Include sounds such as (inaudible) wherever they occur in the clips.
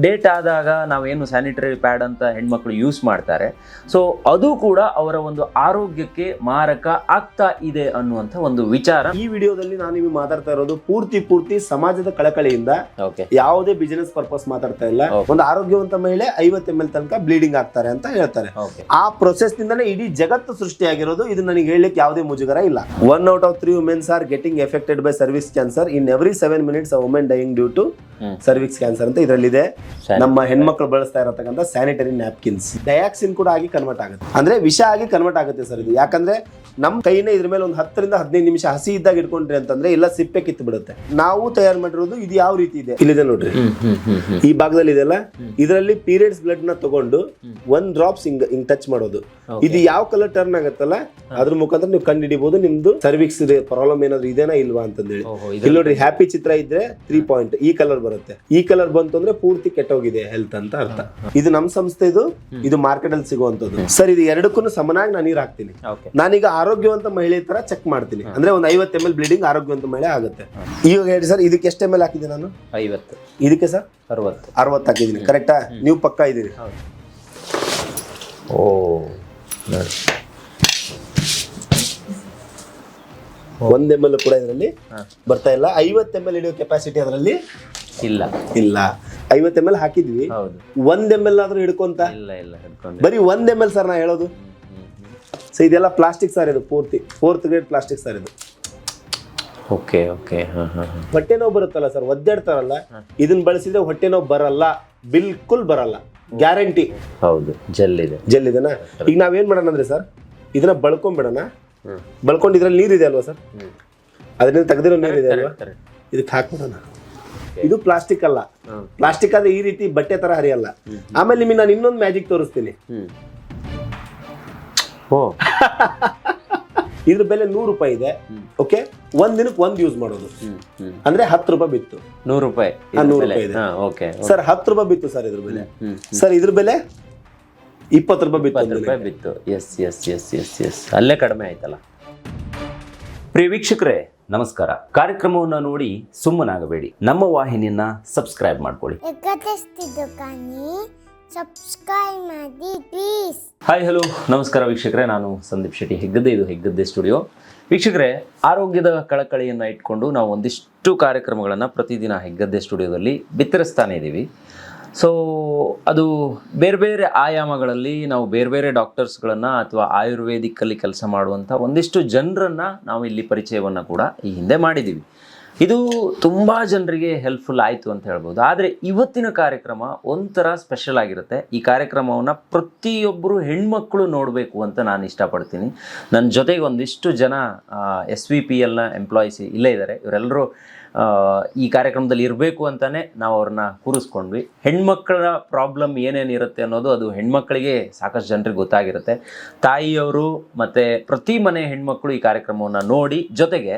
Date ಆದಾಗ ನಾವೇನು sanitary pad ಅಂತ ಹೆಣ್ಮಕ್ಳು ಯೂಸ್ ಮಾಡ್ತಾರೆ. ಸೊ ಅದು ಕೂಡ ಅವರ ಒಂದು ಆರೋಗ್ಯಕ್ಕೆ ಮಾರಕ ಆಗ್ತಾ ಇದೆ ಅನ್ನುವಂಥ ಒಂದು ವಿಚಾರ. ಈ ವಿಡಿಯೋದಲ್ಲಿ ನಾನು ನಿಮಗೆ ಮಾತಾಡ್ತಾ ಇರೋದು ಪೂರ್ತಿ ಪೂರ್ತಿ ಸಮಾಜದ ಕಳಕಳಿಯಿಂದ ಓಕೆ ಯಾವುದೇ ಬಿಸಿನೆಸ್ ಪರ್ಪಸ್ ಮಾತಾಡ್ತಾ ಇಲ್ಲ. ಒಂದು ಆರೋಗ್ಯವಂತ ಮಹಿಳೆ ಐವತ್ತು ಎಂ ಎಲ್ ತನಕ ಬ್ಲೀಡಿಂಗ್ ಆಗ್ತಾರೆ ಅಂತ ಹೇಳ್ತಾರೆ. ಆ ಪ್ರೊಸೆಸ್ ನಿಂದಲೇ ಇಡೀ ಜಗತ್ತು ಸೃಷ್ಟಿಯಾಗಿರೋದು ಇದು ನನಗೆ ಹೇಳಲಿಕ್ಕೆ ಯಾವುದೇ ಮುಜುಗರ ಇಲ್ಲ. One out of three womens are getting affected by cervix cancer in every seven minutes women dying due to. Cervix cancer ಅಂತ ಇದರಲ್ಲಿದೆ. ನಮ್ಮ ಹೆಣ್ಮಕ್ಳು ಬಳಸ್ತಾ ಇರತಕ್ಕಂಥ ಸ್ಯಾನಿಟರಿ ನ್ಯಾಪ್ಕಿನ್ಸ್ ಡಯಾಕ್ಸಿನ್ ಕೂಡ ಆಗಿ ಕನ್ವರ್ಟ್ ಆಗುತ್ತೆ. ಅಂದ್ರೆ ವಿಷ ಆಗಿ ಕನ್ವರ್ಟ್ ಆಗುತ್ತೆ ಸರ್ ಇದು. ಯಾಕಂದ್ರೆ ನಮ್ಮ ಕೈನೇ ಇದ್ರ ಮೇಲೆ ಒಂದು ಹತ್ತರಿಂದ ಹದಿನೈದು ನಿಮಿಷ ಹಸಿ ಇದ್ದಾಗ ಇಟ್ಕೊಂಡ್ರಿ ಅಂತಂದ್ರೆ ಎಲ್ಲ ಸಿಪ್ಪೆ ಕಿತ್ತು ಬಿಡುತ್ತೆ ನಾವು ತಯಾರು ಮಾಡಿರೋದು ಇದು ಯಾವ ರೀತಿ ಇದೆ? ಇಲ್ಲಿದೆ ನೋಡ್ರಿ. ಈ ಭಾಗದಲ್ಲಿ ಇದೆಲ್ಲ ಇದರಲ್ಲಿ ಪೀರಿಯಡ್ಸ್ ಬ್ಲಡ್ನ ತಗೊಂಡು ಒಂದ್ ಡ್ರಾಪ್ಸ್ ಹಿಂಗ್ ಹಿಂಗ್ ಟಚ್ ಮಾಡೋದು. ಇದು ಯಾವ ಕಲರ್ ಟರ್ನ್ ಆಗತ್ತಲ್ಲ? ಅದ್ರ ಮುಖಾಂತರ ನೀವು ಕಂಡು ಹಿಡಿಬಹುದು ನಿಮ್ದು ಸರ್ವಿಕ್ಸ್ ಪ್ರಾಬ್ಲಮ್ ಏನಾದ್ರು ಇದೇನಾ ಇಲ್ವಾ ಅಂತಂದೇಳಿ. ಇಲ್ಲಿ ನೋಡ್ರಿ ಹ್ಯಾಪಿ ಚಿತ್ರ ಇದ್ರೆ ತ್ರೀ ಪಾಯಿಂಟ್ ಈ ಕಲರ್ ಬರುತ್ತೆ. ಈ ಕಲರ್ ಬಂತು ಅಂದ್ರೆ ಪೂರ್ತಿ ಕೆಟ್ಟೋಗಿದೆ ಹೆಲ್ತ್ ಅಂತ ಅರ್ಥ. ಇದು ನಮ್ ಸಂಸ್ಥೆ ಇದು ಇದು ಮಾರ್ಕೆಟ್ ಅಲ್ಲಿ ಸಿಗುವಂತದ್ದು ಸರ್ ಇದು ಎರಡಕ್ಕೂ ಸಮನಾಗಿ ನಾನು ನೀರ್ ಹಾಕ್ತೀನಿ. ನಾನೀಗ ಆರೋಗ್ಯವಂತ ಮಹಿಳೆ ತರ ಚೆಕ್ ಮಾಡ್ತೀನಿ. ಅಂದ್ರೆ ಒಂದು ಐವತ್ತು ಎಂ ಎಲ್ ಬ್ಲೀಡಿಂಗ್ ಆರೋಗ್ಯವಂತ ಮಹಿಳೆ ಆಗುತ್ತೆ. ಈಗ ಹೇಳಿ ಸರ್ ಇದಕ್ಕೆ ಎಷ್ಟು ಎಂ ಎಲ್ ಹಾಕಿದೆ ನಾನು? ಐವತ್ತು. ಇದಕ್ಕೆ ಸರ್ ಅರವತ್ತು. ಅರವತ್ತು ಹಾಕಿದ್ದೀನಿ. ಕರೆಕ್ಟಾ ನೀವು ಪಕ್ಕ ಇದ್ದೀರಿ. ಓ ನೋಡಿ. ಒಂದ್ ಎಂ ಎಲ್ ಕೂಡ ಇದರಲ್ಲಿ ಬರ್ತಾ ಇಲ್ಲ. ಐವತ್ತು ಎಂ ಎಲ್ ಹಿಡಿಯೋ ಕೆಪಾಸಿಟಿ ಅದರಲ್ಲಿ ಇಲ್ಲ. ಇಲ್ಲ. ಐವತ್ತು ಎಂ ಎಲ್ ಹಾಕಿದ್ವಿ. ಹೌದು. ಒಂದ್ ಎಂ ಎಲ್ ಆದ್ರೂ ಹಿಡ್ಕೊಂತ? ಇಲ್ಲ ಇಲ್ಲ ಹಿಡ್ಕೊಂಡು ಬರೀ ಒಂದ್ ಎಂ ಎಲ್ ಸರ್ ನಾ ಹೇಳೋದು. ಸೊ ಇದೆಲ್ಲ ಪ್ಲಾಸ್ಟಿಕ್ ಸರ್ ಇದು ಪೂರ್ತಿ. ಫೋರ್ತ್ ಗ್ರೇಡ್ ಪ್ಲಾಸ್ಟಿಕ್ ಸರ್ ಇದು. ಓಕೆ ಓಕೆ ಹಾಂ ಹಾಂ ಹಾಂ. ಹೊಟ್ಟೆ ನೋವು ಬರುತ್ತಲ್ಲ ಸರ್ ಒದ್ದಾಡ್ತಾರಲ್ಲ ಇದನ್ನ ಬಳಸಿದ್ರೆ ಹೊಟ್ಟೆ ನೋವು ಬರಲ್ಲ ಬಿಲ್ಕುಲ್ ಬರಲ್ಲ ಗ್ಯಾರಂಟಿ ಹೌದು ಜೆಲ್ ಇದೆ. ಜೆಲ್ ಇದನ್ನ ಈಗ ನಾವೇನ್ ಮಾಡೋಣ ಅಂದ್ರೆ ಸರ್ ಇದನ್ನ ಬಳ್ಕೊಂಡ್ಬಿಡೋಣ. ಬಳ್ಕೊಂಡು ಇದ್ರಲ್ಲಿ ನೀರಿದೆ ಅಲ್ವಾ ಸರ್. ಅದರಿಂದ ತೆಗೆದಿರೋ ನೀರಿದೆ ಅಲ್ವಾ. ಇದಕ್ಕೆ ಹಾಕ್ಬಿಡೋಣ. ಇದು ಪ್ಲಾಸ್ಟಿಕ್ ಅಲ್ಲ. ಪ್ಲಾಸ್ಟಿಕ್ ಆದ್ರೆ ಈ ರೀತಿ ಬಟ್ಟೆ ತರ ಹರಿಯಲ್ಲ. ಆಮೇಲೆ ನಿಮಗೆ ನಾನು ಇನ್ನೊಂದು ಮ್ಯಾಜಿಕ್ ತೋರಿಸ್ತೀನಿ. (laughs) ಇದ್ರ ಬೆಲೆ ನೂರು ರೂಪಾಯಿ ಇದೆ. ಓಕೆ ಒಂದ್ ದಿನಕ್ಕೆ ಒಂದ್ ಯೂಸ್ ಮಾಡೋದು. ಅಂದ್ರೆ ಹತ್ತು ರೂಪಾಯಿ ಬಿತ್ತು. ನೂರು ರೂಪಾಯಿ ನೂರು ರೂಪಾಯಿ ಇದೆ. ಹಾಂ ಓಕೆ ಸರ್ ಹತ್ತು ರೂಪಾಯಿ ಬಿತ್ತು ಸರ್ ಇದ್ರ ಬೆಲೆ. ಸರ್ ಇದ್ರ ಬೆಲೆ ಇಪ್ಪತ್ತು ರೂಪಾಯಿ ಬಿತ್ತು ರೂಪಾಯಿ ಬಿತ್ತು. Yes yes yes yes yes ಅಲ್ಲೇ ಕಡಿಮೆ ಆಯ್ತಲ್ಲ. ಪ್ರಿಯ ವೀಕ್ಷಕರೇ ನಮಸ್ಕಾರ. ಕಾರ್ಯಕ್ರಮವನ್ನು ನೋಡಿ ಸುಮ್ಮನಾಗಬೇಡಿ. ನಮ್ಮ ವಾಹಿನಿಯನ್ನ ಸಬ್ಸ್ಕ್ರೈಬ್ ಮಾಡ್ಕೊಳ್ಳಿ. ಸಬ್ಸ್ಕ್ರೈಬ್ ಮಾಡಿ ಪ್ಲೀಸ್ ಹಾಯ್ ಹಲೋ ನಮಸ್ಕಾರ ವೀಕ್ಷಕರೇ. ನಾನು ಸಂದೀಪ್ ಶೆಟ್ಟಿ ಹೆಗ್ಗದ್ದೆ. ಇದು ಹೆಗ್ಗದ್ದೆ ಸ್ಟುಡಿಯೋ ವೀಕ್ಷಕರೇ, ಆರೋಗ್ಯದ ಕಳಕಳಿಯನ್ನು ಇಟ್ಕೊಂಡು ನಾವು ಒಂದಿಷ್ಟು ಕಾರ್ಯಕ್ರಮಗಳನ್ನು ಪ್ರತಿದಿನ ಹೆಗ್ಗದ್ದೆ ಸ್ಟುಡಿಯೋದಲ್ಲಿ ಬಿತ್ತರಿಸ್ತಾನೆ ಇದ್ದೀವಿ ಸೊ ಅದು ಬೇರೆ ಬೇರೆ ಆಯಾಮಗಳಲ್ಲಿ ನಾವು ಬೇರೆ ಬೇರೆ ಡಾಕ್ಟರ್ಸ್ಗಳನ್ನು ಅಥವಾ ಆಯುರ್ವೇದಿಕ್ಕಲ್ಲಿ ಕೆಲಸ ಮಾಡುವಂಥ ಒಂದಿಷ್ಟು ಜನರನ್ನು ನಾವು ಇಲ್ಲಿ ಪರಿಚಯವನ್ನು ಕೂಡ ಈ ಹಿಂದೆ ಮಾಡಿದ್ದೀವಿ ಇದು ತುಂಬ ಜನರಿಗೆ ಹೆಲ್ಪ್ಫುಲ್ ಆಯಿತು ಅಂತ ಹೇಳ್ಬೋದು. ಆದರೆ ಇವತ್ತಿನ ಕಾರ್ಯಕ್ರಮ ಒಂಥರ ಸ್ಪೆಷಲ್ ಆಗಿರುತ್ತೆ. ಈ ಕಾರ್ಯಕ್ರಮವನ್ನು ಪ್ರತಿಯೊಬ್ಬರು ಹೆಣ್ಮಕ್ಳು ನೋಡಬೇಕು ಅಂತ ನಾನು ಇಷ್ಟಪಡ್ತೀನಿ. ನನ್ನ ಜೊತೆಗೆ ಒಂದಿಷ್ಟು ಜನ ಎಸ್ ವಿ ಪಿ ಎಲ್ನ ಎಂಪ್ಲಾಯೀಸ್ ಇಲ್ಲೇ ಇದ್ದಾರೆ ಇವರೆಲ್ಲರೂ ಈ ಕಾರ್ಯಕ್ರಮದಲ್ಲಿ ಇರಬೇಕು ಅಂತಲೇ ನಾವು ಅವ್ರನ್ನ ಕೂರಿಸ್ಕೊಂಡ್ವಿ. ಹೆಣ್ಮಕ್ಳ ಪ್ರಾಬ್ಲಮ್ ಏನೇನಿರುತ್ತೆ ಅನ್ನೋದು ಅದು ಹೆಣ್ಮಕ್ಳಿಗೆ ಸಾಕಷ್ಟು ಜನರಿಗೆ ಗೊತ್ತಾಗಿರುತ್ತೆ. ತಾಯಿಯವರು ಮತ್ತು ಪ್ರತಿ ಮನೆ ಹೆಣ್ಮಕ್ಳು ಈ ಕಾರ್ಯಕ್ರಮವನ್ನು ನೋಡಿ ಜೊತೆಗೆ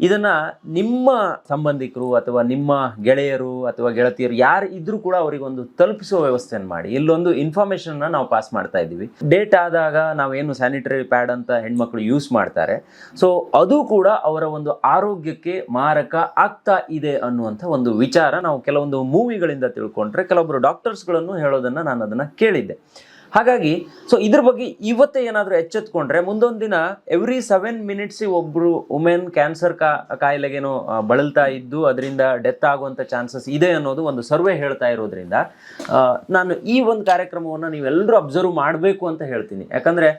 ಇದನ್ನ ನಿಮ್ಮ ಸಂಬಂಧಿಕರು ಅಥವಾ ನಿಮ್ಮ ಗೆಳೆಯರು ಅಥವಾ ಗೆಳತಿಯರು ಯಾರು ಇದ್ರೂ ಕೂಡ ಅವರಿಗೆ ಒಂದು ತಲುಪಿಸುವ ವ್ಯವಸ್ಥೆಯನ್ನು ಮಾಡಿ. ಇಲ್ಲೊಂದು ಇನ್ಫಾರ್ಮೇಷನ್ನ ನಾವು ಪಾಸ್ ಮಾಡ್ತಾ ಇದ್ದೀವಿ. ಡೇಟ್ ಆದಾಗ ನಾವೇನು ಸ್ಯಾನಿಟರಿ ಪ್ಯಾಡ್ ಅಂತ ಹೆಣ್ಮಕ್ಳು ಯೂಸ್ ಮಾಡ್ತಾರೆ. ಸೊ ಅದು ಕೂಡ ಅವರ ಒಂದು ಆರೋಗ್ಯಕ್ಕೆ ಮಾರಕ ಆಗ್ತಾ ಇದೆ ಅನ್ನುವಂಥ ಒಂದು ವಿಚಾರ ನಾವು ಕೆಲವೊಂದು ಮೂವಿಗಳಿಂದ ತಿಳ್ಕೊಂಡ್ರೆ ಕೆಲವೊಬ್ಬರು ಡಾಕ್ಟರ್ಸ್ಗಳನ್ನು ಹೇಳೋದನ್ನ ನಾನು ಅದನ್ನ ಕೇಳಿದ್ದೆ. ಹಾಗಾಗಿ ಸೊ ಇದ್ರ ಬಗ್ಗೆ ಇವತ್ತೇ ಏನಾದರೂ ಎಚ್ಚೆತ್ಕೊಂಡ್ರೆ ಮುಂದೊಂದು ದಿನ ಎವ್ರಿ ಸೆವೆನ್ ಮಿನಿಟ್ಸ್ ಒಬ್ಬರು ವುಮೆನ್ ಕ್ಯಾನ್ಸರ್ ಕಾ, ಕಾಯಿಲೆಗೇನೋ ಬಳಲ್ತಾ ಇದ್ದು ಅದರಿಂದ ಡೆತ್ ಆಗುವಂಥ ಚಾನ್ಸಸ್ ಇದೆ ಅನ್ನೋದು ಒಂದು ಸರ್ವೆ ಹೇಳ್ತಾ ಇರೋದ್ರಿಂದ ನಾನು ಈ ಒಂದು ಕಾರ್ಯಕ್ರಮವನ್ನು ನೀವೆಲ್ಲರೂ ಅಬ್ಸರ್ವ್ ಮಾಡಬೇಕು ಅಂತ ಹೇಳ್ತೀನಿ. ಯಾಕಂದರೆ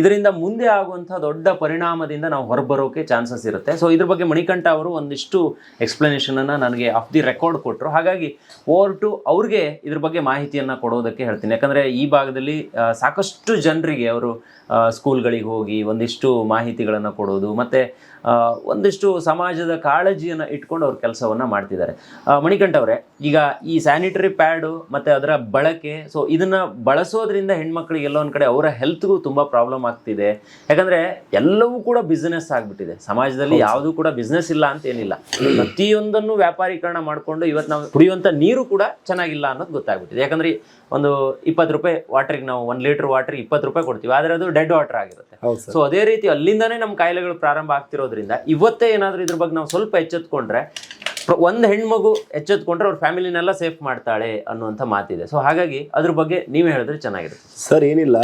ಇದರಿಂದ ಮುಂದೆ ಆಗುವಂಥ ದೊಡ್ಡ ಪರಿಣಾಮದಿಂದ ನಾವು ಹೊರಬರೋಕೆ ಚಾನ್ಸಸ್ ಇರುತ್ತೆ. ಸೊ ಇದ್ರ ಬಗ್ಗೆ ಮಣಿಕಂಠ ಅವರು ಒಂದಿಷ್ಟು ಎಕ್ಸ್ಪ್ಲನೇಷನನ್ನು ನನಗೆ ಆಫ್ ದಿ ರೆಕಾರ್ಡ್ ಕೊಟ್ಟರು ಹಾಗಾಗಿ ಓವರ್ ಟು ಅವ್ರಿಗೆ ಇದ್ರ ಬಗ್ಗೆ ಮಾಹಿತಿಯನ್ನು ಕೊಡೋದಕ್ಕೆ ಹೇಳ್ತೀನಿ. ಯಾಕಂದರೆ ಈ ಭಾಗದಲ್ಲಿ ಸಾಕಷ್ಟು ಜನರಿಗೆ ಅವರು ಸ್ಕೂಲ್ಗಳಿಗೆ ಹೋಗಿ ಒಂದಿಷ್ಟು ಮಾಹಿತಿಗಳನ್ನು ಕೊಡೋದು ಮತ್ತು ಒಂದಿಷ್ಟು ಸಮಾಜದ ಕಾಳಜಿಯನ್ನು ಇಟ್ಕೊಂಡು ಅವ್ರ ಕೆಲಸವನ್ನು ಮಾಡ್ತಿದ್ದಾರೆ. ಮಣಿಕಂಠ ಅವರೇ ಈಗ ಈ ಸ್ಯಾನಿಟರಿ ಪ್ಯಾಡು ಮತ್ತು ಅದರ ಬಳಕೆ ಸೊ ಇದನ್ನು ಬಳಸೋದ್ರಿಂದ ಹೆಣ್ಮಕ್ಳಿಗೆ ಎಲ್ಲೋ ಒಂದು ಕಡೆ ಅವರ ಹೆಲ್ತ್ಗೂ ತುಂಬ ಪ್ರಾಬ್ಲಮ್ ಆಗ್ತಿದೆ. ಯಾಕಂದರೆ ಎಲ್ಲವೂ ಕೂಡ ಬಿಸ್ನೆಸ್ ಆಗಿಬಿಟ್ಟಿದೆ. ಸಮಾಜದಲ್ಲಿ ಯಾವುದೂ ಕೂಡ ಬಿಸ್ನೆಸ್ ಇಲ್ಲ ಅಂತ ಏನಿಲ್ಲ. ಪ್ರತಿಯೊಂದನ್ನು ವ್ಯಾಪಾರೀಕರಣ ಮಾಡಿಕೊಂಡು ಇವತ್ತು ನಾವು ಕುಡಿಯುವಂಥ ನೀರು ಕೂಡ ಚೆನ್ನಾಗಿಲ್ಲ ಅನ್ನೋದು ಗೊತ್ತಾಗ್ಬಿಟ್ಟಿದೆ. ಯಾಕಂದರೆ ಒಂದು ಇಪ್ಪತ್ತು ರೂಪಾಯಿ ವಾಟ್ರಿಗೆ ನಾವು ಒಂದು ಲೀಟ್ರ್ ವಾಟ್ರಿಗೆ ಇಪ್ಪತ್ತು ರೂಪಾಯಿ ಕೊಡ್ತೀವಿ. ಆದರೆ ಅದು ಡೆಡ್ ವಾಟರ್ ಆಗಿರುತ್ತೆ. ಸೊ ಅದೇ ರೀತಿ ಅಲ್ಲಿಂದಾನೇ ನಮ್ಮ ಕಾಯಿಲೆಗಳು ಪ್ರಾರಂಭ ಆಗ್ತಿರೋದ್ರಿಂದ ಇವತ್ತೇ ಏನಾದರೂ ಇದ್ರ ಬಗ್ಗೆ ನಾವು ಸ್ವಲ್ಪ ಎಚ್ಚೆತ್ಕೊಂಡ್ರೆ ಒಂದು ಹೆಣ್ಮಗು ಎಚ್ಚೆತ್ಕೊಂಡ್ರೆ ಅವ್ರ ಫ್ಯಾಮಿಲಿನೆಲ್ಲ ಸೇಫ್ ಮಾಡ್ತಾಳೆ ಅನ್ನುವಂಥ ಮಾತಿದೆ. ಸೊ ಹಾಗಾಗಿ ಅದ್ರ ಬಗ್ಗೆ ನೀವೇ ಹೇಳಿದ್ರೆ ಚೆನ್ನಾಗಿರುತ್ತೆ. ಸರ್ ಏನಿಲ್ಲ.